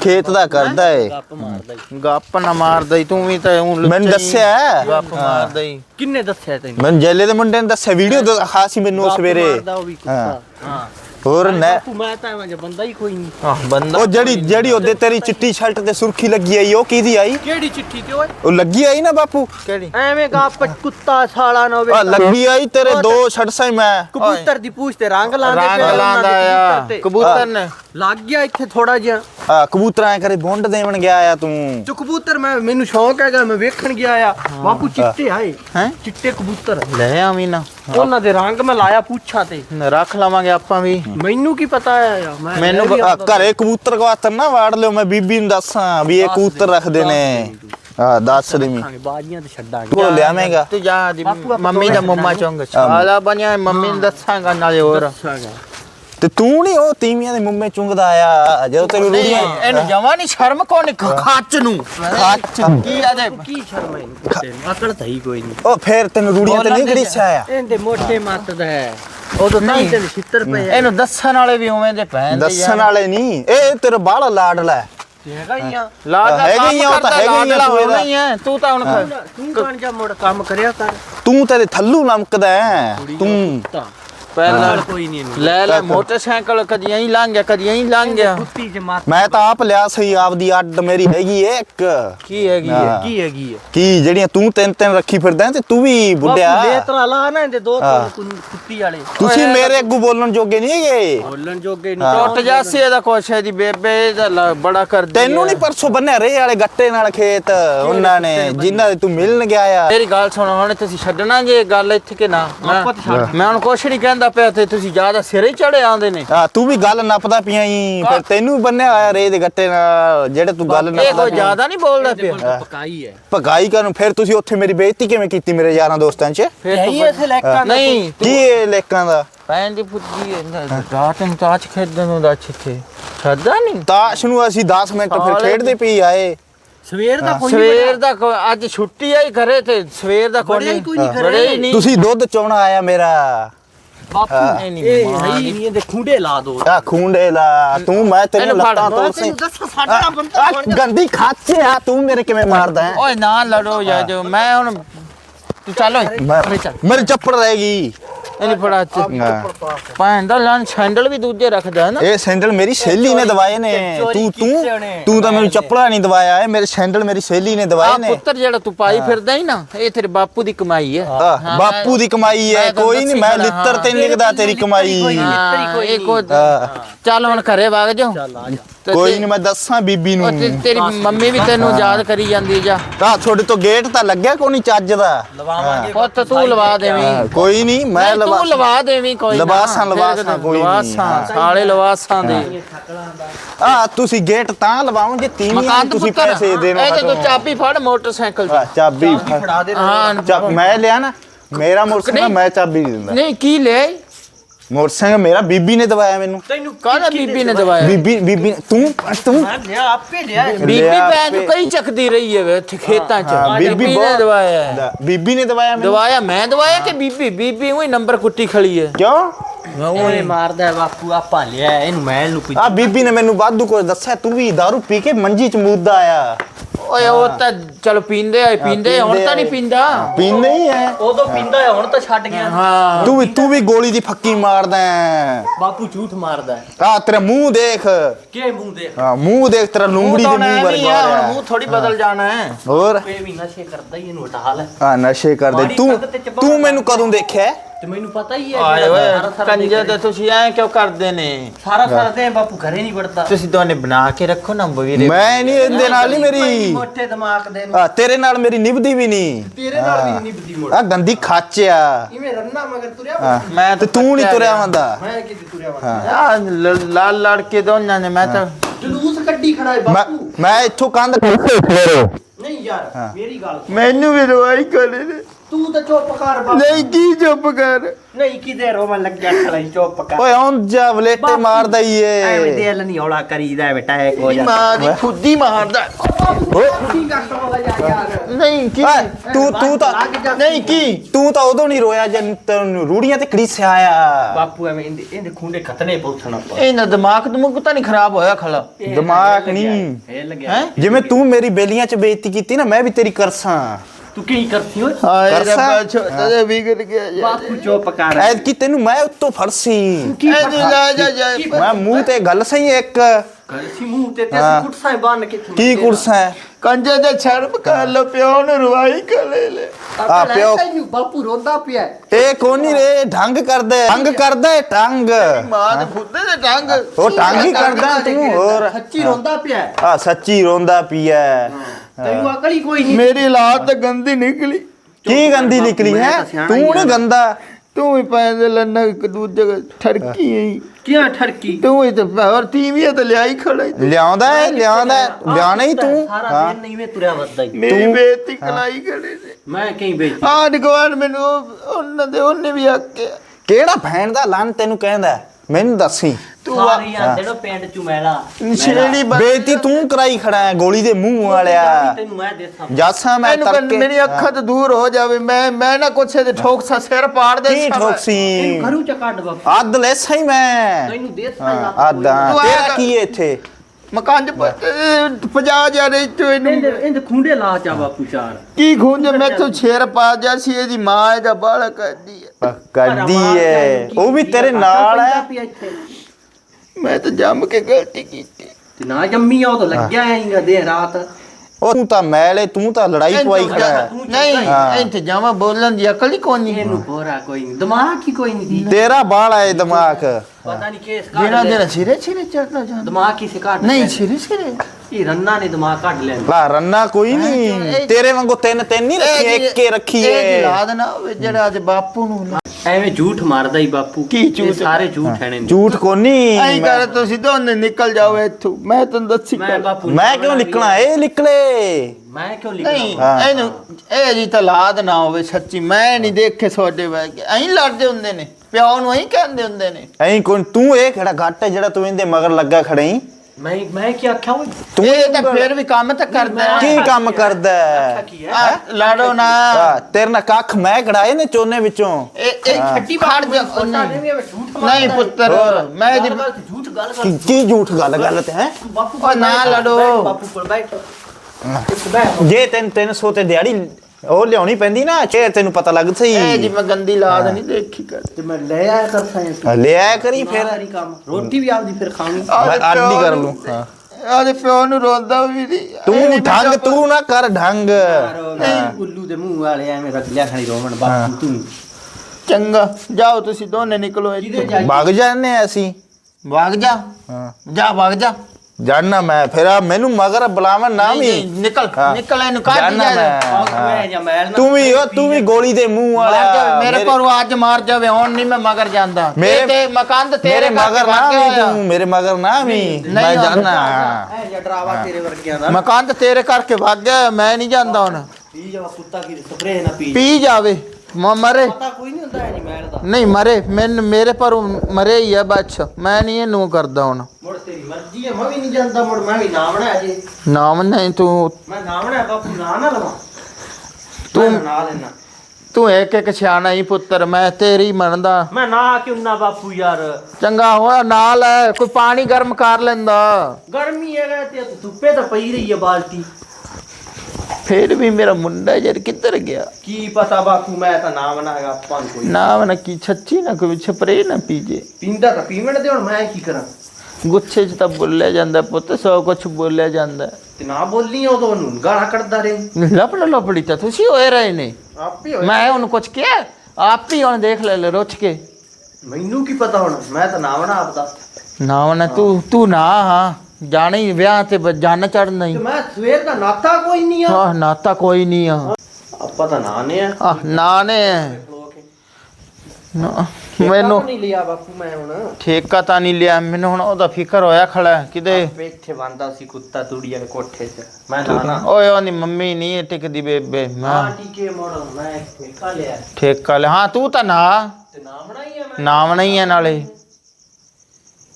[SPEAKER 6] ਖੇਤ ਦਾ ਕਰਦਾ ਏ।
[SPEAKER 2] ਗੱਪ ਮਾਰਦਾ ਈ।
[SPEAKER 3] ਗੱਪ ਨਾ ਮਾਰਦਾ ਈ। ਤੂੰ ਵੀ ਤਾਂ ਲੁੱਚਾ।
[SPEAKER 6] ਮੈਨੂੰ
[SPEAKER 3] ਹੀ
[SPEAKER 6] ਦੱਸਿਆ ਹੈ।
[SPEAKER 3] ਗੱਪ ਮਾਰਦਾ ਹੀ
[SPEAKER 2] ਕਿੰਨੇ ਦੱਸਿਆ ਤੈਨੂੰ?
[SPEAKER 6] ਮੈਂ ਜੈਲੇ ਦੇ ਮੁੰਡੇ ਨੇ ਦੱਸਿਆ। ਵੀਡੀਓ ਦਿਖਾ ਸੀ ਮੈਨੂੰ ਸਵੇਰੇ।
[SPEAKER 2] ਹਾਂ।
[SPEAKER 6] ਹੋਰ ਨੇ
[SPEAKER 2] ਬਾਪੂ ਮੈਂ ਤਾਂ ਐਵੇਂ ਜਿਹਾ ਬੰਦਾ ਹੀ ਕੋਈ ਨਹੀਂ।
[SPEAKER 3] ਆਹ ਬੰਦਾ
[SPEAKER 6] ਉਹ ਜਿਹੜੀ ਜਿਹੜੀ ਉਹਦੇ ਤੇਰੀ ਚਿੱਟੀ ਸ਼ਰਟ ਤੇ ਸੁਰਖੀ ਲੱਗੀ ਆਈ ਉਹ ਕਿਹਦੀ ਆਈ?
[SPEAKER 2] ਕਿਹੜੀ ਚਿੱਠੀ ਤੇ ਓਏ?
[SPEAKER 6] ਉਹ ਲੱਗੀ ਆਈ ਨਾ ਬਾਪੂ?
[SPEAKER 3] ਕਿਹੜੀ?
[SPEAKER 2] ਐਵੇਂ ਗੱਪ ਕੁੱਤਾ ਸਾਲਾ ਨਾ ਹੋਵੇ
[SPEAKER 6] ਆ ਲੱਗੀ ਆਈ ਤੇਰੇ ਦੋ ਸ਼ਰਟਾਂ ਹੀ ਮੈਂ।
[SPEAKER 2] ਕਬੂਤਰ ਦੀ ਪੂਛ ਤੇ ਰੰਗ ਲਾਉਂਦੇ
[SPEAKER 3] ਰੰਗ
[SPEAKER 2] ਪਏ ਉਹਨਾਂ ਦੇ
[SPEAKER 3] ਲਾਂਦਾ
[SPEAKER 2] ਕਬੂਤਰ
[SPEAKER 3] ਆ
[SPEAKER 2] ਤੇ।
[SPEAKER 3] ਕਬੂਤਰ ਨੇ।
[SPEAKER 2] ਲੱਗ ਗਿਆ ਇੱਥੇ ਥੋੜਾ ਜਿਹਾ।
[SPEAKER 6] ਆ ਕਬੂਤਰਾਂ ਐ ਕਰੇ ਬੁੰਡ ਦੇਵਣ ਗਿਆ ਆ ਤੂੰ।
[SPEAKER 2] ਜੋ ਕਬੂਤਰ ਮੈਂ ਮੈਨੂੰ ਸ਼ੌਂਕ ਹੈਗਾ ਮੈਂ ਵੇਖਣ ਗਿਆ ਆ। ਬਾਪੂ ਚਿੱਟੇ ਆਏ
[SPEAKER 3] ਹੈਂ?
[SPEAKER 2] ਚਿੱਟੇ ਕਬੂਤਰ।
[SPEAKER 3] ਲੈ ਆਵੀਂ ਨਾ।
[SPEAKER 2] ਉਹਨਾਂ ਦੇ ਰੰਗ ਮੈਂ ਲਾਇਆ ਪੁੱਛਾਂ ਤੇ।
[SPEAKER 3] ਰੱਖ ਲਵਾਂਗੇ ਆਪਾਂ ਵੀ।
[SPEAKER 2] ਮੈਨੂੰ ਕੀ ਪਤਾ ਆ ਮੈਂ
[SPEAKER 3] ਮੈਨੂੰ
[SPEAKER 6] ਘਰੇ ਕਬੂਤਰ ਗਵਾਤਰ ਨਾ ਵਾੜ ਲਿਓ ਮੈਂ ਬੀਬੀ ਨੂੰ ਦੱਸਾਂ ਵੀ ਇਹ ਕਬੂਤਰ ਰੱਖਦੇ ਨੇ। ਆ ਦੱਸ ਦੇਵੀਂ
[SPEAKER 2] ਰੱਖਾਂਗੇ ਬਾਜੀਆਂ ਤੇ ਛੱਡਾਂਗੇ।
[SPEAKER 6] ਕੋ ਲਿਆਵੇਂਗਾ।
[SPEAKER 3] ਤੂੰ ਜਾ ਦੀ
[SPEAKER 2] ਬਾਪੂ ਆਪਾਂ
[SPEAKER 3] ਮੰਮੀ ਦਾ ਮੁੰਮਾ ਚੁੰਗ। ਸਾਲਾ ਬਣਿਆ ਮੰਮੀ ਨੂੰ ਦੱਸਾਂਗਾ ਨਾਲੇ ਹੋਰ।
[SPEAKER 2] ਦੱਸਾਂਗਾ।
[SPEAKER 6] ਤੇ ਤੂੰ ਨਹੀਂ ਉਹ ਤੀਵੀਆਂ ਦੇ ਮੁੰਮੇ ਚੁੰਗਦਾ ਆ ਜਦੋਂ ਤੈਨੂੰ
[SPEAKER 3] ਨਹੀਂ
[SPEAKER 6] ਰੂੜੀਆਂ
[SPEAKER 3] ਇਹਨੂੰ ਜਮਾ ਨਹੀਂ ਸ਼ਰਮ ਕੋਣ ਖੱਚ ਨੂੰ।
[SPEAKER 6] ਖੱਚ।
[SPEAKER 3] ਕੀ ਆਦੇ
[SPEAKER 2] ਕੀ ਸ਼ਰਮ ਹੈ ਇਹਨੂੰ? ਕਿਸੇ ਨੂੰ? ਅਕਲ ਤਾਂ ਹੀ ਕੋਈ ਨਹੀਂ।
[SPEAKER 6] ਉਹ ਫੇਰ ਤੈਨੂੰ ਰੂੜੀਆਂ ਤੇ ਨਹੀਂ ਗੜੀਸਿਆ ਆ।
[SPEAKER 2] ਇਹਦੇ ਮੋਟੇ ਮੱਤ ਦਾ ਹੈ। ਉਦੋਂ ਤਾਂ ਹੀ ਤੈਨੂੰ ਛਿੱਤਰ ਪਏ ਆ।
[SPEAKER 3] ਇਹਨੂੰ ਦੱਸਣ ਵਾਲੇ ਵੀ ਉਵੇਂ ਦੇ ਪੈਣ
[SPEAKER 6] ਦੱਸਣ ਵਾਲੇ ਨਹੀਂ ਇਹ ਤੇਰਾ ਬਾਹਲਾ ਲਾਡਲਾ
[SPEAKER 2] ਹੈਗਾ ਹੀ ਆ।
[SPEAKER 3] ਲਾਡਲਾ
[SPEAKER 6] ਹੈਗੇ ਹੀ ਆ, ਤਾਂ ਹੈਗੇ ਹੀ ਆ, ਤੂੰ
[SPEAKER 3] ਹੀ ਤੂੰ ਤਾਂ ਹੁਣ ਖ-
[SPEAKER 2] ਤੂੰ ਬਣ ਜਾ ਮੁੜ ਕੰਮ ਕਰਿਆ ਕਰ।
[SPEAKER 6] ਤੂੰ ਤੇਰੇ ਥੱਲੂ ਲਮਕਦਾ ਹੈ। ਤੂੰ।
[SPEAKER 2] ਤਾਂ
[SPEAKER 3] ਪਹਿਲਾਂ
[SPEAKER 2] ਕੋਈ ਨਹੀਂ ਇਹਨੂੰ।
[SPEAKER 3] ਲੈ ਲੈ ਮੋਟਰਸਾਈਕਲ ਕਦੀ ਐਂ ਲੰਘ ਗਿਆ ਕਦੀ ਐਂ ਲੰਘ ਗਿਆ।
[SPEAKER 2] ਕੁੱਤੀ
[SPEAKER 6] ਮੈਂ ਤਾਂ ਆਪ ਲਿਆ ਸਹੀ ਆਪਦੀ ਅੱਡ ਮੇਰੀ ਹੈਗੀ ਏ ਇੱਕ।
[SPEAKER 3] ਕੀ ਹੈਗੀ ਹੈ
[SPEAKER 6] ਹਾਂ।
[SPEAKER 2] ਕੀ ਹੈਗੀ ਹੈ
[SPEAKER 6] ਕੀ ਜਿਹੜੀਆਂ ਤੂੰ ਤਿੰਨ ਤਿੰਨ ਰੱਖੀ ਫਿਰਦਾ ਤੇ ਤੂੰ ਵੀ ਬੁੱਢਿਆ।
[SPEAKER 2] ਬਾਪੂ ਲੈ ਤਰਾ ਲਾ ਨਾ ਇਹਦੇ ਦੋ
[SPEAKER 6] ਹਾਂ।
[SPEAKER 2] ਤਿੰਨ ਕੁ- ਕੁੱਤੀ ਵਾਲੇ।
[SPEAKER 6] ਤੁਸੀਂ ਮੇਰੇ ਅੱਗੂ ਬੋਲਣ ਜੋਗੇ ਨਹੀਂ ਹੈਗੇ।
[SPEAKER 2] ਬੋਲਣ ਜੋਗੇ ਨਹੀਂ।
[SPEAKER 3] ਟੁੱਟ ਜਾਸੀ ਇਹਦਾ ਕੁਛ ਹੈ ਦੀ ਬੇਬੇ ਇਹਦਾ ਲ- ਬੜਾ ਕਰਦੀ
[SPEAKER 6] ਤੈਨੂੰ। ਨਹੀਂ ਪਰਸੋਂ ਬੰਨਿਆ ਰੇ ਵਾਲੇ ਗੱਟੇ ਨਾਲ ਖੇਤ ਉਹਨਾਂ ਨੇ ਜਿਨ੍ਹਾਂ ਦੇ ਤੂੰ ਮਿਲਣ ਗਿਆ ਆ।
[SPEAKER 3] ਮੇਰੀ ਗੱਲ ਸੁਣੋ ਹੁਣ ਤੁਸੀਂ ਛੱਡਣਾ ਜੇ ਗੱਲ ਇੱਥੇ ਕਿ ਨਾ? ਮੈਂ ਹੁਣ ਕੁਛ ਨਹੀਂ ਕਹਿੰਦਾ। ਪਿਆ ਤੇ ਤੁਸੀਂ ਜ਼ਿਆਦਾ ਸਿਰੇ ਚੜੇ ਆਉਂਦੇ ਨੇ।
[SPEAKER 6] ਆ ਤੂੰ ਵੀ ਗੱਲ ਨੱਪਦਾ ਪਿਆ ਈ ਫਿਰ ਤੈਨੂੰ ਬੰਨਿਆ ਹੋਇਆ ਰੇ ਦੇ ਗੱਟੇ ਨਾਲ ਜਿਹੜੇ ਤੂੰ ਗੱਲ
[SPEAKER 3] ਇਹ
[SPEAKER 6] ਨੱਪਦਾ
[SPEAKER 3] ਕੋਈ
[SPEAKER 6] ਪਿਆ।
[SPEAKER 3] ਜ਼ਿਆਦਾ ਨਹੀਂ ਬੋਲਦਾ ਪਿਆ।
[SPEAKER 2] ਪਕਾਈ ਹੈ।
[SPEAKER 6] ਭਗਾਈ ਕਰਨ ਫਿਰ ਤੁਸੀਂ ਉੱਥੇ ਮੇਰੀ ਬੇਇੱਜ਼ਤੀ ਕਿਵੇਂ ਕੀਤੀ ਮੇਰੇ ਯਾਰਾਂ ਦੋਸਤਾਂ 'ਚ?
[SPEAKER 3] ਫਿਰ
[SPEAKER 2] ਹੈ ਹੀ
[SPEAKER 3] ਤੂੰ
[SPEAKER 2] ਇੱਥੇ ਲੈਕਾਂ ਦਾ
[SPEAKER 3] ਨਹੀਂ
[SPEAKER 6] ਕੀ ਇਹ ਲੇਕਾਂ ਦਾ?
[SPEAKER 3] ਪੈਣ ਦੀ ਪੁੱਜੀ ਰਾਤ ਨੂੰ ਤਾਚ ਖੇਡਣ ਨੂੰ ਦਾ ਛਿੱਥੇ ਛੱਡਦਾ ਨਹੀਂ?
[SPEAKER 6] ਤਾਸ਼ ਨੂੰ ਅਸੀਂ 10 ਮਿੰਟ ਫਿਰ
[SPEAKER 3] ਸਾਲੇ
[SPEAKER 6] ਖੇਡਦੇ ਪਈ ਆਏ।
[SPEAKER 2] ਸਵੇਰ ਦਾ ਕੋਈ
[SPEAKER 3] ਸਵੇਰ ਦਾ ਕੋ- ਅੱਜ ਛੁੱਟੀ ਆਈ ਘਰੇ ਤੇ ਸਵੇਰ ਦਾ
[SPEAKER 2] ਹੀ ਕੋਈ ਨਹੀਂ ਘਰੇ।
[SPEAKER 3] ਵੜਿਆ ਹੀ ਨਹੀਂ
[SPEAKER 6] ਤੁਸੀਂ ਦੁੱਧ ਚੋਣਾ ਆਇਆ ਮੇਰਾ।
[SPEAKER 2] ਬਾਪੂ
[SPEAKER 3] ਇਹ ਨਹੀਂ
[SPEAKER 2] ਇਹ
[SPEAKER 3] ਮਾਂ
[SPEAKER 2] ਹੈ ਹੀ ਨਹੀਂ ਇਹਦੇ ਖੁੰਡੇ ਲਾ ਦੋ।
[SPEAKER 6] ਆ ਖੂੰਡੇ ਲਾ ਤੂੰ ਮੈਂ ਤੈਨੂੰ
[SPEAKER 3] ਇਹਨੂੰ ਫੜ।
[SPEAKER 6] ਲੱਤਾਂ
[SPEAKER 2] ਮੈਂ
[SPEAKER 6] ਤੋੜ ਸੇ।
[SPEAKER 2] ਤੈਨੂੰ ਦੱਸ ਸਾਡਾ ਬੰਦਾ
[SPEAKER 6] ਆ? ਗੰਦੀ ਖਾਚੇ ਆ ਤੂੰ ਮੇਰੇ ਕਿਵੇਂ ਮਾਰਦਾ ਹੈ?
[SPEAKER 3] ਓਏ ਨਾ ਲੜੋ ਯਾ ਜੋ ਮੈਂ ਹੁਣ ਤੂੰ ਚੱਲ ਓਏ।
[SPEAKER 6] ਮੈਂ-
[SPEAKER 3] ਚੱਲ।
[SPEAKER 6] ਮੇਰੀ ਚੱਪੜ ਰਹੇਗੀ
[SPEAKER 3] ਇਹਨੇ ਫੜਾ ਚ। ਭੈਣ ਦਾ ਲੰਨ ਸੈਂਡਲ ਵੀ ਦੂਜੇ ਰੱਖਦਾ ਹੈ ਨਾ।
[SPEAKER 6] ਇਹ ਸੈਂਡਲ ਮੇਰੀ ਸਹੇਲੀ ਨੇ ਦਵਾਏ ਨੇ। ਤੂੰ ਤੂੰ। ਤੂੰ ਤਾਂ ਮੈਨੂੰ ਚੱਪਲਾਂ ਨਹੀਂ ਦਵਾਇਆ। ਇਹ ਮੇਰੇ ਸੈਂਡਲ ਮੇਰੀ ਸਹੇਲੀ ਨੇ
[SPEAKER 3] ਆ
[SPEAKER 6] ਦਵਾਏ ਨੇ।
[SPEAKER 3] ਪੁੱਤਰ ਜਿਹੜਾ ਤੂੰ ਪਾਈ ਫਿਰਦਾ ਹੀ ਨਾ ਇਹ ਤੇਰੇ ਬਾਪੂ ਦੀ ਕਮਾਈ ਹੈ।
[SPEAKER 6] ਬਾਪੂ ਦੀ ਕਮਾਈ ਹੈ। ਕੋਈ ਨਹੀਂ ਮੈਂ ਲਿੱਤਰ। ਤੇ ਨਹੀਂ ਲਿਖਦਾ ਤੇਰੀ ਕਮਾਈ।
[SPEAKER 3] ਹਾਂ, ਇਹ ਕੋ
[SPEAKER 6] ਹਾਂ।
[SPEAKER 3] ਚੱਲ ਹੁਣ ਘਰੇ ਵਗ ਜਾ। ਤੇ
[SPEAKER 6] ਕੋਈ
[SPEAKER 3] ਤੇ-
[SPEAKER 6] ਨਹੀਂ ਮੈਂ ਦੱਸਾਂ ਬੀਬੀ ਨੂੰ।
[SPEAKER 3] ਉਹ ਤੇ- ਤੇਰੀ ਮੰਮੀ ਵੀ ਤੈਨੂੰ ਯਾਦ ਕਰੀ ਜਾਂਦੀ ਜਾ।
[SPEAKER 6] ਆ ਤੁਹਾਡੇ ਤੋਂ ਗੇਟ ਤਾਂ ਲੱਗਿਆ ਕੋਈ ਨਹੀਂ ਚੱਜ ਦਾ?
[SPEAKER 2] ਲਵਾਵਾਂਗੇ
[SPEAKER 3] ਪੁੱਤ ਤੂੰ ਲਵਾ ਦੇਵੀਂ।
[SPEAKER 6] ਹਾਂ, ਕੋਈ ਨਹੀਂ ਮੈਂ
[SPEAKER 3] ਨਹੀਂ,
[SPEAKER 6] ਲਵਾ
[SPEAKER 3] ਤੂੰ ਲਵਾ ਦੇਵੀਂ ਕੋਈ ਨਾ।
[SPEAKER 6] ਲਵਾਸਾਂ,
[SPEAKER 3] ਫਿਰ
[SPEAKER 6] ਲਵਾਸਾਂ,
[SPEAKER 3] ਕਿਤੇ
[SPEAKER 6] ਕੋਈ ਨਹੀਂ।
[SPEAKER 3] ਲਵਾਸਾਂ,
[SPEAKER 6] ਹਾਂ।
[SPEAKER 3] ਸਾਲੇ ਲਵਾਸਾਂ ਦੇ।
[SPEAKER 6] ਆ ਤੁਸੀਂ ਗੇਟ ਤਾਂ ਲਵਾਓ ਜੇ ਤੀਵੀਆਂ
[SPEAKER 3] ਮਕਾਨ
[SPEAKER 6] ਨੂੰ ਤੁਸੀਂ
[SPEAKER 3] ਪੁੱਤਰ।
[SPEAKER 6] ਪੈਸੇ ਦੇਣਾ
[SPEAKER 3] ਇਹ ਤੇ ਤੂੰ ਚਾਬੀ ਫੜ ਮੋਟਰਸਾਈਕਲ
[SPEAKER 6] ਚਾਬੀ
[SPEAKER 2] ਫੜਾ। ਦੇ
[SPEAKER 3] ਹਾਂ
[SPEAKER 6] ਚਾ- ਮੈਂ ਲਿਆ ਨਾ ਮੇਰਾ ਮੋਟਰਸਾਈਕਲ
[SPEAKER 3] ਨਹੀਂ।
[SPEAKER 6] ਮੈਂ ਚਾਬੀ ਨਹੀਂ ਦਿੰਦਾ।
[SPEAKER 3] ਨਹੀਂ ਕੀ ਲੈ
[SPEAKER 6] ਮੋਟਰਸਾਈਕਲ ਮੇਰਾ ਬੀਬੀ ਨੇ ਦਵਾਇਆ ਮੈਨੂੰ।
[SPEAKER 2] ਤੈਨੂੰ
[SPEAKER 3] ਕਾਹਦਾ ਬੀਬੀ ਨੇ ਦਵਾਇਆ?
[SPEAKER 6] ਬੀਬੀ ਬੀਬੀ ਤੂੰ ਤੂੰ।
[SPEAKER 2] ਮੈਂ ਲਿਆ ਆਪੇ ਲਿਆ
[SPEAKER 3] ਬੀਬੀ ਭੈਣ ਨੂੰ। ਕਈ ਚੱਕਦੀ ਰਹੀ ਹੈ ਵੇ ਇੱਥੇ ਖੇਤਾਂ 'ਚ।
[SPEAKER 6] ਬੀਬੀ
[SPEAKER 3] ਨੇ ਦਵਾਇਆ ਹੈ।
[SPEAKER 6] ਬੀਬੀ ਨੇ ਦਵਾਇਆ ਮੈਨੂੰ।
[SPEAKER 3] ਦਵਾਇਆ ਮੈਂ ਦਵਾਇਆ ਕਿ ਬੀਬੀ? ਬੀਬੀ ਉਹੀ ਨੰਬਰ ਕੁੱਟੀ ਖੜੀ ਹੈ।
[SPEAKER 6] ਕਿਉਂ?
[SPEAKER 2] ਉਹ ਮਾਰਦਾ ਹੈ ਬਾਪੂ ਆਪਾਂ ਲਿਆ ਇਹਨੂੰ ਮੈਲ ਨੂੰ ਕੋਈ
[SPEAKER 6] ਆ ਬੀਬੀ ਨੇ ਮੈਨੂੰ ਵਾਧੂ ਕੁਝ ਦੱਸਿਆ ਤੂੰ ਵੀ दारू ਪੀ ਕੇ ਮੰਜੀ ਚ ਮੂਦਾ ਆਇਆ।
[SPEAKER 3] ਓਏ ਉਹ ਤਾਂ ਚਲੋ ਪੀਂਦੇ ਆ ਪੀਂਦੇ ਹੁਣ ਤਾਂ ਨਹੀਂ ਪੀਂਦਾ।
[SPEAKER 6] ਪੀਂਦਾ ਹੀ ਹੈ
[SPEAKER 2] ਉਦੋਂ ਪੀਂਦਾ ਹੈ ਹੁਣ ਤਾਂ ਛੱਡ ਗਿਆ।
[SPEAKER 3] ਹਾਂ
[SPEAKER 6] ਤੂੰ ਵੀ ਤੂੰ ਵੀ ਗੋਲੀ ਦੀ ਫੱਕੀ ਮਾਰਦਾ ਹੈ
[SPEAKER 2] ਬਾਪੂ ਝੂਠ ਮਾਰਦਾ ਹੈ
[SPEAKER 6] ਆ ਤੇਰਾ ਮੂੰਹ ਦੇਖ।
[SPEAKER 2] ਕੇ ਮੂੰਹ ਦੇ
[SPEAKER 6] ਹਾਂ ਮੂੰਹ ਦੇਖ ਤੇਰਾ ਲੂੰਬੜੀ ਦੇ ਮੂੰਹ ਵਰਗਾ
[SPEAKER 3] ਹੁਣ
[SPEAKER 6] ਹੈ
[SPEAKER 3] ਮੂੰਹ ਥੋੜੀ ਬਦਲ ਜਾਣਾ ਹੈ
[SPEAKER 6] ਹੋਰ?
[SPEAKER 2] ਇਹ ਵੀ ਨਸ਼ੇ ਕਰਦਾ ਹੀ ਇਹਨੂੰ ਹਟਾ ਲੈ।
[SPEAKER 6] ਆ ਨਸ਼ੇ ਕਰਦੇ।
[SPEAKER 2] ਮਾੜੀ
[SPEAKER 6] ਤੂੰ
[SPEAKER 2] ਸੰਗਤ
[SPEAKER 6] ਤੂੰ ਮੈਨੂੰ ਕਦੋਂ ਦੇਖਿਆ?
[SPEAKER 1] ਤੇ ਮੈਨੂੰ ਪਤਾ ਹੀ ਹੈ
[SPEAKER 3] ਆਏ ਓਏ
[SPEAKER 1] ਸਾਰਾ ਸਾਰਾ
[SPEAKER 3] ਕੰਜੇ ਤੇ ਤੁਸੀਂ ਐ ਕਿਉਂ ਕਰਦੇ ਨੇ?
[SPEAKER 1] ਸਾਰਾ ਸਾਰਾ ਦਿਨ ਬਾਪੂ ਘਰੇ ਨਹੀਂ ਵੜਦਾ।
[SPEAKER 3] ਤੁਸੀਂ ਦੋਨੇ ਬਣਾ ਕੇ ਰੱਖੋ ਨਾ ਵੀਰੇ
[SPEAKER 6] ਮੈਂ ਨਹੀਂ ਇਹਦੇ ਨਾਲ ਮੇਰੀ
[SPEAKER 2] ਮੋਟੇ ਦਿਮਾਗ ਦੇ
[SPEAKER 6] ਆ ਤੇਰੇ ਨਾਲ ਮੇਰੀ ਨਿਭਦੀ ਵੀ ਨਹੀਂ।
[SPEAKER 2] ਤੇਰੇ ਨਾਲ ਵੀ ਨਹੀਂ ਬਦੀ ਮੋੜ
[SPEAKER 6] ਆ ਗੰਦੀ ਖੱਚ ਆ।
[SPEAKER 2] ਇਵੇਂ ਰੰਨਾ ਮਗਰ ਤੁਰਿਆ
[SPEAKER 6] ਹਾਂ,
[SPEAKER 3] ਮੈਂ
[SPEAKER 6] ਤੇ ਤੂੰ ਨਹੀਂ ਤੁਰਿਆ ਹੁੰਦਾ।
[SPEAKER 2] ਮੈਂ ਕਿਤੇ ਤੁਰਿਆ ਵਾ
[SPEAKER 3] ਆ ਲਾਲ ਲੜ ਕੇ ਦੋਨਾਂ ਨੇ ਮੈਂ ਤਾਂ
[SPEAKER 2] ਜਲੂਸ ਕੱਢੀ ਖੜਾ ਹੈ
[SPEAKER 6] ਮੈਂ
[SPEAKER 2] ਬਾਪੂ।
[SPEAKER 6] ਮੈਂ ਇੱਥੋਂ ਕੰਧ
[SPEAKER 2] ਨਹੀਂ ਯਾਰ ਮੇਰੀ ਗੱਲ ਸੁਣ।
[SPEAKER 3] ਮੈਨੂੰ ਵੀ ਦਵਾਈ ਕਰੇ ਨੇ
[SPEAKER 2] ਤੂੰ ਤਾਂ ਚੁੱਪ ਕਰ ਬਾਪੂ
[SPEAKER 3] ਨਹੀਂ ਕੀ ਚੁੱਪ ਕਰ?
[SPEAKER 2] ਨਹੀਂ ਕਿਤੇ ਰੋਵਣ ਲੱਗਿਆ ਹੀ ਚੁੱਪ ਕਰ।
[SPEAKER 6] ਓਏ ਹੁਣ ਜਾ ਵਲੇਟੇ ਮਾਰਦਾ ਹੀ
[SPEAKER 2] ਐਵੇਂ
[SPEAKER 6] ਏ
[SPEAKER 2] ਦਿਲ ਨਹੀਂ ਹੌਲਾ ਕਰੀਦਾ ਬੇਟਾ ਇਹ ਕੋ ਜਾ
[SPEAKER 3] ਮਾਂ ਦੀ ਖੁੱਦੀ ਮਾਰਦਾ।
[SPEAKER 6] ਓਏ।
[SPEAKER 2] ਕੀ ਕਰਦਾ ਹੋਗਾ ਯਾਰ ਯਾਰ।
[SPEAKER 3] ਨਹੀਂ ਕੀ?
[SPEAKER 6] ਓਏ, ਤੂੰ ਤੂੰ ਤਾਂ
[SPEAKER 3] ਨਹੀਂ ਕੀ?
[SPEAKER 6] ਤੂੰ ਤਾਂ ਉਦੋਂ ਨਹੀਂ ਰੋਇਆ ਜਦ ਤੈਨੂੰ ਰੂੜੀਆਂ ਤੇ ਕੜੀਸਿਆ ਆ
[SPEAKER 2] ਬਾਪੂ ਐਵੇਂ ਇਹਦੇ ਇਹਦੇ ਖੁੰਡੇ ਖਤਨੇ ਪੁੱਛਣਾ ਪਾ
[SPEAKER 3] ਇਹਨਾਂ ਦਿਮਾਗ ਦਮੂਗ ਤਾਂ ਨਹੀਂ ਖਰਾਬ ਹੋਇਆ ਖਲਾ।
[SPEAKER 6] ਦਿਮਾਗ ਨਹੀਂ ਜਿਵੇਂ ਤੂੰ ਮੇਰੀ ਬੇਲੀਆਂ 'ਚ ਬੇਇੱਜ਼ਤੀ ਕੀਤੀ ਨਾ ਮੈਂ ਵੀ ਤੇਰੀ ਕਰਸਾਂ।
[SPEAKER 2] ਤੂੰ ਕੀ ਕਰਤੀ ਓਏ
[SPEAKER 3] ਹਾਏ
[SPEAKER 6] ਕਰਸਾ?
[SPEAKER 3] ਰੱਬਾ ਛੋਟਾ ਜਿਹਾ ਵਿਗੜ ਗਿਆ ਯਾਰ
[SPEAKER 2] ਬਾਪੂ ਚੁੱਪ ਕਰ
[SPEAKER 6] ਐਦ ਕੀ ਤੈਨੂੰ ਮੈਂ ਉੱਤੋਂ ਫੜਸੀ
[SPEAKER 2] ਕੀ
[SPEAKER 3] ਐ ਜੀ ਜਾ ਜਾ ਜਾ
[SPEAKER 6] ਮੈਂ ਮੂੰਹ ਤੇ ਗੱਲ ਸਹੀ ਇੱਕ
[SPEAKER 2] ਕਰਸੀ ਮੂੰਹ ਤੇ ਤੇ
[SPEAKER 6] ਹਾਂ।
[SPEAKER 2] ਕੁੱਟ ਸਾਈ ਬੰਨ ਕੇ
[SPEAKER 6] ਕੀ ਕੁਰਸਾ ਹੈ
[SPEAKER 3] ਕੰਜੇ ਦੇ ਸ਼ਰਮ ਕਰ ਲੋ ਪਿਓ ਨੂੰ ਰਵਾਈ ਕਰ ਲੈ ਲੈ
[SPEAKER 6] ਆ ਪਿਓ
[SPEAKER 2] ਤੈਨੂੰ ਬਾਪੂ ਰੋਂਦਾ ਪਿਆ
[SPEAKER 6] ਇਹ ਕੋਨੀ ਰੇ ਢੰਗ ਕਰਦਾ ਹੈ। ਢੰਗ ਕਰਦਾ ਹੈ ਢੰਗ
[SPEAKER 3] ਮਾਂ ਦੇ ਫੁੱਦੇ ਦੇ ਟੰਗ
[SPEAKER 6] ਉਹ ਢੰਗ ਹੀ ਕਰਦਾ ਤੂੰ ਹੋਰ
[SPEAKER 2] ਸੱਚੀ ਰੋਂਦਾ ਪਿਆ
[SPEAKER 6] ਆ ਸੱਚੀ ਰੋਂਦਾ ਪੀਆ
[SPEAKER 2] ਤੈਨੂੰ ਅਕਲ ਹੀ ਕੋਈ ਨਹੀਂ।
[SPEAKER 3] ਮੇਰੀ ਲਾਤ ਤਾਂ ਗੰਦੀ ਨਿਕਲੀ।
[SPEAKER 6] ਕੀ ਗੰਦੀ ਨਿਕਲੀ
[SPEAKER 2] ਮੈਂ
[SPEAKER 6] ਹੈ?
[SPEAKER 2] ਤਾਂ ਹੀ ਆ।
[SPEAKER 6] ਗੰਦਾ।
[SPEAKER 3] ਤੂੰ ਵੀ ਪੈਂਦੇ ਲੰਨਾ ਇੱਕ ਦੂਜੇ ਕੋ ਠੜਕੀ ਆਈ।
[SPEAKER 2] ਕਿਉਂ ਠਰਕੀ
[SPEAKER 3] ਤੂੰ ਹੀ ਤੇ ਹੋਰ ਟੀਵੀ ਤੇ ਲਿਆਈ ਖੜਾ।
[SPEAKER 6] ਲਿਆਉਂਦਾ ਹੈ ਲਿਆਉਂਦਾ ਹੈ। ਲਿਆਉਣਾ ਹੀ ਤੂੰ।
[SPEAKER 2] ਸਾਰਾ
[SPEAKER 6] ਹਾਂ।
[SPEAKER 2] ਦਿਨ ਨਹੀਂ ਵੇ ਤੁਰਿਆ ਵੱਧਦਾ ਹੀ
[SPEAKER 3] ਮੇਰੀ ਬੇਇੱਜ਼ਤੀ ਕਲਾਈ ਖੜੇ ਨੇ।
[SPEAKER 2] ਮੈਂ ਕਹੀਂ ਬੇਇੱਜ਼ਤੀ
[SPEAKER 3] ਆਹ ਨਿਕਵਾਨ ਮੈਨੂੰ ਉਹ- ਉਹਨਾਂ ਦੇ ਉਹਨੇ ਵੀ ਆਖਿਆ।
[SPEAKER 6] ਕਿਹੜਾ ਭੈਣ ਦਾ ਲੰਨ ਤੈਨੂੰ ਕਹਿੰਦਾ ਹੈ? ਮੈਨੂੰ ਦੱਸੀ
[SPEAKER 3] ਤੂੰ
[SPEAKER 2] ਸਾਰੀ ਆਂਦੇ ਨੋ ਪਿੰਡ ਚ ਮੈਲਾ।
[SPEAKER 3] ਛੇੜੀ
[SPEAKER 6] ਬੇਇੱਜ਼ਤੀ ਤੂੰ ਕਰਾਈ ਖੜਾ ਹੈ ਗੋਲੀ ਦੇ ਮੂੰਹ ਵਾਲਿਆ।
[SPEAKER 2] ਤੈਨੂੰ ਮੈਂ ਦੇਸਾਂ
[SPEAKER 6] ਜਾਸਾਂ ਮੈਂ
[SPEAKER 3] ਮੈਨੂੰ ਕਹਿੰਦਾ
[SPEAKER 6] ਤੜਕੇ
[SPEAKER 3] ਮੇਰੀ ਅੱਖਾਂ ਤੋਂ ਦੂਰ ਹੋ ਜਾਵੇ ਮੈਂ ਮੈਂ ਨਾ ਕੁਛ ਇਹਦੇ ਠੋਕ ਸਾ ਸਿਰ ਪਾੜ ਦੇ
[SPEAKER 6] ਕੀ
[SPEAKER 3] ਸਾ-
[SPEAKER 6] ਠੋਕਸੀ
[SPEAKER 2] ਤੈਨੂੰ ਘਰੂ ਚ ਕੱਢ ਬਾਪੂ
[SPEAKER 6] ਅੱਧ ਲੈ ਸਹੀ ਮੈਂ।
[SPEAKER 2] ਤੈਨੂੰ ਦੇਸਾਂ
[SPEAKER 6] ਹਾਂ ਅੱਧ ਹਾਂ।
[SPEAKER 3] ਤੂੰ ਆਇਆ
[SPEAKER 6] ਤੇਰਾ
[SPEAKER 3] ਕਰ।
[SPEAKER 6] ਕੀ ਹੈ ਇੱਥੇ?
[SPEAKER 3] ਮਕਾਨ ਚ 50 ਹਜ਼ਾਰ ਚੋ
[SPEAKER 2] ਇਹਦੇ
[SPEAKER 3] ਇਹਨੂੰ
[SPEAKER 2] ਇਹਦੇ ਖੁੰਡੇ ਲਾ ਚਾ ਬਾਪੂ ਚਾਰ।
[SPEAKER 3] ਕੀ ਖੂੰਜ ਮੈਂ ਤੋਂ ਛੇਰ ਪਾ ਜਾ ਸੀ ਇਹਦੀ ਮਾਂ ਇਹਦਾ ਬਾਲ ਕਰਦੀ ਹੈ
[SPEAKER 6] ਕਰਦੀ ਹੈ ਉਹ ਵੀ ਤੇਰੇ ਨਾਲ ਹੈ
[SPEAKER 3] ਮੈਂ ਤਾਂ ਜੰਮ ਕੇ ਗਲਤੀ ਕੀਤੀ।
[SPEAKER 2] ਤੇ ਨਾ ਜੰਮੀ ਆ ਉਹ ਤਾਂ ਲੱਗਿਆ ਆਏਗਾ ਦੇ ਰਾਤ।
[SPEAKER 6] ਉਹ ਤੂੰ ਤਾਂ ਮੈਲੇ ਤੂੰ ਤਾਂ ਲੜਾਈ ਪਵਾਈ ਖੜਾ ਹੈ।
[SPEAKER 3] ਨਹੀਂ
[SPEAKER 6] ਹਾਂ।
[SPEAKER 3] ਇੱਥੇ ਜਾਵਾਂ ਬੋਲਣ ਦੀ ਅਕਲ ਹੀ ਕੋਈ ਨਹੀਂ।
[SPEAKER 2] ਇਹਨੂੰ ਬੋਰਾ ਕੋਈ ਨਹੀਂ। ਦਿਮਾਗ ਹੀ ਕੋਈ ਨਹੀਂ ਦੀ
[SPEAKER 6] ਤੇਰਾ ਬਾਲ ਹੈ ਦਿਮਾਗ।
[SPEAKER 2] ਪਤਾ ਨਹੀਂ ਕਿਸ
[SPEAKER 3] ਜਿਹੜਾ
[SPEAKER 2] ਕੱਢ
[SPEAKER 3] ਜਿਹੜਾ
[SPEAKER 2] ਲਿਆ।
[SPEAKER 3] ਸਿਰੇ ਸਿਰੇ ਚੜਨਾ ਜਾਂਦਾ।
[SPEAKER 2] ਦਿਮਾਗ ਕਿਸੇ ਕੱਢ
[SPEAKER 3] ਨਹੀਂ। ਸਿਰੇ ਸਿਰੇ।
[SPEAKER 2] ਇਹ ਰੰਨਾ ਨੇ ਦਿਮਾਗ ਕੱਢ ਲਿਆ।
[SPEAKER 6] ਲਾ ਰੰਨਾ ਕੋਈ ਨਹੀਂ।
[SPEAKER 3] ਇਹ-
[SPEAKER 6] ਤੇਰੇ ਵਾਂਗੂ ਤਿੰਨ ਤਿੰਨ ਨਹੀਂ ਰੱਖੀ ਇੱਕ ਹੀ ਰੱਖੀ
[SPEAKER 3] ਇਹ
[SPEAKER 6] ਹੈ।
[SPEAKER 3] ਨਾ ਹੋਵੇ ਜਿਹੜਾ ਅੱਜ ਬਾਪੂ ਨੂੰ
[SPEAKER 2] ਐਵੇਂ ਝੂਠ ਮਾਰਦਾ ਹੀ ਬਾਪੂ।
[SPEAKER 3] ਕੀ
[SPEAKER 2] ਇਹ
[SPEAKER 3] ਝੂਠ?
[SPEAKER 2] ਸਾਰੇ ਝੂਠ ਹੈ। ਨੇ।
[SPEAKER 6] ਝੂਠ ਕੋਨੀ
[SPEAKER 3] ਐਂ ਕਰ ਤੁਸੀਂ ਦੋਨੇ ਨਿਕਲ ਜਾਓ ਇੱਥੋਂ। ਮੈਂ ਤੈਨੂੰ ਦੱਸੀ
[SPEAKER 2] ਮੈਂ
[SPEAKER 3] ਗੱਲ।
[SPEAKER 2] ਬਾਪੂ ਨੂੰ
[SPEAKER 6] ਮੈਂ ਕਿਉਂ ਨਿਕਲਣਾ? ਇਹ ਨਿਕਲੇ।
[SPEAKER 2] ਮੈਂ ਕਿਉਂ
[SPEAKER 3] ਨਹੀਂ
[SPEAKER 2] ਲਿਖਣਾ
[SPEAKER 6] ਹਾਂ।
[SPEAKER 3] ਇਹਨੂੰ ਇਹ ਜੀ ਤਾਂ ਲਾਦ ਨਾ ਹੋਵੇ ਸੱਚੀ। ਮੈਂ ਨਹੀਂ ਦੇਖੇ ਤੁਹਾਡੇ ਵਰਗੇ। ਐਂ ਲੜਦੇ ਹੁੰਦੇ ਨੇ। ਪਿਓ ਨੂੰ ਐਂ ਕਹਿੰਦੇ ਹੁੰਦੇ ਨੇ।
[SPEAKER 6] ਐਂ ਕੋਈ ਤੂੰ ਇਹ ਕਿਹੜਾ ਘੱਟ ਹੈ ਜਿਹੜਾ ਤੂੰ ਇਹਦੇ ਮਗਰ ਲੱਗਾ ਖੜਈ
[SPEAKER 2] ਮੈਂ ਮੈਂ ਕੀ ਆਖਿਆ ਓਏ?
[SPEAKER 6] ਤੂੰ
[SPEAKER 3] ਇਹ ਤਾਂ ਫਿਰ ਵੀ ਕੰਮ ਤਾਂ ਕਰਦਾ।
[SPEAKER 6] ਕੀ ਕੰਮ ਕਰਦਾ ਹੈ?
[SPEAKER 2] ਕੀ ਹੈ?
[SPEAKER 3] ਆ, ਲੜੋ ਨਾ।
[SPEAKER 6] ਤੇਰੇ ਨਾਲ ਕੱਖ ਮੈਂ ਕਢਾਏ ਨੇ ਚੋਨੇ ਵਿੱਚੋਂ।
[SPEAKER 3] ਇਹ ਇਹ ਛੱਡੀ ਖੜ ਜਾ ਨਹੀਂ। ਪੁੱਤਰ ਮੈਂ
[SPEAKER 2] ਕਰ ਝੂਠ ਗੱਲ ਕਰ।
[SPEAKER 6] ਕੀ ਕੀ ਝੂਠ ਗੱਲ ਗੱਲ ਤੇ ਹੈ?
[SPEAKER 2] ਬਾਪੂ
[SPEAKER 3] ਨਾ ਲੜੋ।
[SPEAKER 2] ਬਾਪੂ ਕੋਲ ਬੈਠ।
[SPEAKER 6] ਜੇ ਤੈਨੂੰ 300 ਤੇ ਦਿਹਾੜੀ ਉਹ ਲਿਆਉਣੀ ਪੈਂਦੀ ਨਾ ਫੇਰ ਤੈਨੂੰ ਪਤਾ ਲੱਗ ਸਹੀ।
[SPEAKER 3] ਇਹ ਜੀ ਮੈਂ ਗੰਦੀ ਲਾਦ ਨਹੀਂ ਦੇਖੀ ਕਰ।
[SPEAKER 2] ਤੇ ਮੈਂ ਲੈ ਆਇਆ ਕਰ ਸਾਂ
[SPEAKER 6] ਲੈ ਆਇਆ ਕਰੀ ਫਿਰ।
[SPEAKER 2] ਸਾਰੀ ਕੰਮ। ਰੋਟੀ ਵੀ ਆਪਦੀ ਫਿਰ ਖਾਣੀ
[SPEAKER 6] ਮੈਂ ਆਰਡੀ ਕਰ ਲੂੰ ਹਾਂ।
[SPEAKER 3] ਆਦੇ ਪਿਓ ਨੂੰ ਰੋਂਦਾ ਵੀ ਨਹੀਂ
[SPEAKER 6] ਤੂੰ ਢੰਗ ਤੂੰ ਨਾ ਕਰ ਢੰਗ।
[SPEAKER 2] ਨਹੀਂ ਉੱਲੂ ਦੇ ਮੂੰਹ ਵਾਲੇ ਐਵੇਂ ਰੱਖ ਲਿਆ ਖਣੀ ਰੋਵਣ ਬਾਪੂ ਤੂੰ।
[SPEAKER 3] ਚੰਗਾ ਜਾਓ ਤੁਸੀਂ ਦੋਨੇ ਨਿਕਲੋ ਇੱਥੋਂ।
[SPEAKER 6] ਵਗ ਜਾਂਦੇ ਅਸੀਂ।
[SPEAKER 3] ਭਾਗ ਜਾ।
[SPEAKER 6] ਹਾਂ।
[SPEAKER 3] ਜਾ ਭਾਗ ਜਾ।
[SPEAKER 6] ਜਾਨਣਾ ਮੈਂ ਫਿਰ ਆ ਮੈਨੂੰ ਮਗਰ ਬੁਲਾਵਣ ਨਾ
[SPEAKER 3] ਨਹੀਂ,
[SPEAKER 6] ਵੀ।
[SPEAKER 3] ਨਹੀਂ, ਨਿਕਲ। ਨਿਕਲ ਇਹਨੂੰ ਕੱਢ
[SPEAKER 6] ਜਾਨਾ
[SPEAKER 3] ਜਾ
[SPEAKER 6] ਮੈਂ
[SPEAKER 2] ਮੈਂ
[SPEAKER 6] ਤੂੰ ਵੀ ਉਹ ਤੂੰ ਵੀ ਗੋਲੀ ਦੇ ਮੂੰਹ ਵਾਲਾ
[SPEAKER 3] ਜਾਵੇ ਮੇਰੇ ਪਰ ਅੱਜ ਮਾਰ ਜਾਵੇ ਹੁਣ ਨਹੀਂ ਮੈਂ ਮਗਰ ਜਾਂਦਾ। ਇਹ ਤੇ
[SPEAKER 6] ਮੇਰੇ
[SPEAKER 3] ਤੇਰੇ
[SPEAKER 6] ਮਗਰ ਨਾ
[SPEAKER 3] ਕਰਕੇ
[SPEAKER 6] ਵੀ। ਤੂੰ ਮੇਰੇ ਮਗਰ ਨਾ ਵੀ। ਮੈਂ
[SPEAKER 3] ਨਹੀਂ,
[SPEAKER 6] ਜਾਨਾ
[SPEAKER 2] ਐ ਜਾਂ ਡਰਾਵਾ ਤੇਰੇ ਵਰਗਿਆਂ ਦਾ।
[SPEAKER 3] ਮਕਾਨ ਤੇ ਤੇਰੇ ਕਰਕੇ ਭੱਗ ਗਿਆ ਮੈਂ ਨਹੀਂ ਜਾਂਦਾ ਹੁਣ।
[SPEAKER 2] ਪੀ ਜਾ ਕੁੱਤਾ ਕੀ ਸਪਰੇਅ ਨਾ ਪੀ
[SPEAKER 3] ਪੀ ਜਾਵੇ ਮ- ਮਰੇ।
[SPEAKER 2] ਪਤਾ ਕੋਈ ਨਹੀਂ ਹੁੰਦਾ ਜੀ ਮੈਲ ਦਾ
[SPEAKER 3] ਨਹੀਂ ਮਰੇ ਮੈਨ ਮੇਰੇ ਪਰ ਮਰੇ ਹੀ ਆ ਬੱਚ ਮੈਂ ਨਹੀਂ ਇਹਨੂੰ ਕਰਦਾ ਹੁਣ।
[SPEAKER 2] ਤੇਰੀ ਮਰਜ਼ੀ ਹੈ ਮੈਂ ਵੀ ਨਹੀਂ ਜਾਂਦਾ ਮੁੜ ਮੈਂ ਵੀ ਨਾ ਬਣਾ ਜੇ।
[SPEAKER 3] ਨਾਮ ਨਹੀਂ ਤੂੰ
[SPEAKER 2] ਮੈਂ ਨਾ ਬਣਾ ਬਾਪੂ ਨਾ ਨਾ ਲਵਾਂ।
[SPEAKER 3] ਤੂੰ-
[SPEAKER 2] ਲੈਣਾ
[SPEAKER 3] ਤੂੰ ਇੱਕ ਇੱਕ ਸਿਆਣਾ ਹੀ ਪੁੱਤਰ ਮੈਂ ਤੇਰੀ ਮੰਨਦਾ।
[SPEAKER 2] ਮੈਂ ਨਾ ਕਿਉਂ ਨਾ ਬਾਪੂ ਯਾਰ।
[SPEAKER 3] ਚੰਗਾ ਹੋਇਆ ਨਾਲ ਹੈ ਕੋਈ ਪਾਣੀ ਗਰਮ ਕਰ ਲੈਂਦਾ।
[SPEAKER 2] ਗਰਮੀ ਹੈਗਾ ਤੇ ਧੁੱਪੇ ਤਾਂ ਪਈ ਰਹੀ ਹੈ ਬਾਲਟੀ।
[SPEAKER 3] ਫੇਰ ਵੀ ਮੇਰਾ ਮੁੰਡਾ ਯਾਰ ਕਿੱਧਰ ਗਿਆ?
[SPEAKER 2] ਕੀ ਪਤਾ ਬਾਪੂ ਮੈਂ ਤਾਂ ਨਾ ਬਣਾਗਾ ਆਪਾਂ ਨੂੰ ਕੋਈ
[SPEAKER 3] ਨਾਮ ਨਾ ਕੀ ਛੱਚੀ ਨਾ ਕੋਈ ਛਪਰੇ ਨਾ ਪੀਜੇ।
[SPEAKER 2] ਪੀਂਦਾ ਤਾਂ ਪੀਵਣ ਦੇ ਹੁਣ ਮੈਂ ਕੀ ਕਰਾਂ?
[SPEAKER 3] ਗੁੱਛੇ 'ਚ ਤਾਂ ਬੋਲਿਆ ਜਾਂਦਾ ਪੁੱਤ ਸੌ ਕੁਛ ਬੋਲਿਆ ਜਾਂਦਾ।
[SPEAKER 2] ਤੇ ਨਾ ਬੋਲੀ ਉਦੋਂ ਉਹਨੂੰ ਗਾਲਾਂ ਕੱਢਦਾ ਰਹੇ।
[SPEAKER 3] ਲਪੜ ਲਪੜੀ ਤਾਂ ਤੁਸੀਂ ਹੋਏ ਰਹੇ ਨੇ।
[SPEAKER 2] ਆਪੇ ਹੋਏ।
[SPEAKER 3] ਮੈਂ ਉਹਨੂੰ ਕੁਛ ਕਿਹਾ? ਆਪ ਹੀ ਹੁਣ ਦੇਖ ਲੈ ਲੈ ਰੁੱਛ ਕੇ।
[SPEAKER 2] ਮੈਨੂੰ ਕੀ ਪਤਾ ਹੁਣ? ਮੈਂ ਤਾਂ ਨਾ ਬਣਾ ਆਪਦਾ।
[SPEAKER 3] ਨਾ ਨਾ ਤੂੰ ਤੂੰ ਨਾ ਹਾਂ। ਜਾਣੀ ਵਿਆਹ ਤੇ ਬ- ਜੰਨ ਚੜ
[SPEAKER 2] ਤੇ
[SPEAKER 3] ਨਹੀਂ
[SPEAKER 2] ਮੈਂ ਸਵੇਰ ਦਾ ਨਾਤਾ ਕੋਈ ਨਹੀਂ ਆ।
[SPEAKER 3] ਆਹ ਨਾਤਾ ਕੋਈ ਨਹੀਂ ਆ।
[SPEAKER 2] ਆਪਾਂ ਤਾਂ ਨਾ ਨੇ ਆ।
[SPEAKER 3] ਆਹ ਨਾ ਨੇ ਨਾ, ਮੈਨੂੰ
[SPEAKER 2] ਨਹੀਂ ਲਿਆ ਬਾਪੂ ਮੈਂ ਹੁਣ।
[SPEAKER 3] ਠੇਕਾ ਤਾਂ ਨਹੀਂ ਲਿਆ ਮੈਨੂੰ ਹੁਣ ਉਹਦਾ ਫਿਕਰ ਹੋਇਆ ਖੜਾ ਹੈ, ਕਿਤੇ
[SPEAKER 2] ਇੱਥੇ ਬੰਦਾ ਸੀ ਕੁੱਤਾ ਤੂੜੀਆਂ ਦੇ ਕੋਠੇ 'ਚ। ਮੈਂ ਨਾ ਨਾ
[SPEAKER 3] ਓਏ ਉਹਦੀ ਮੰਮੀ ਨਹੀਂ ਟਿਕਦੀ ਬੇਬੇ ਮੈਂ
[SPEAKER 2] ਹਾਂ ਟੀਕੇ ਮੋੜ ਮੈਂ ਠੇਕਾ ਲਿਆ।
[SPEAKER 3] ਠੇਕਾ ਲਿਆ। ਹਾਂ ਤੂੰ ਤਾਂ ਨਾ।
[SPEAKER 2] ਤੇ ਨਾ ਬਣਾਈ ਆ ਮੈਂ?
[SPEAKER 3] ਨਾਮ ਨਹੀਂ ਹੈ ਨਾਲੇ।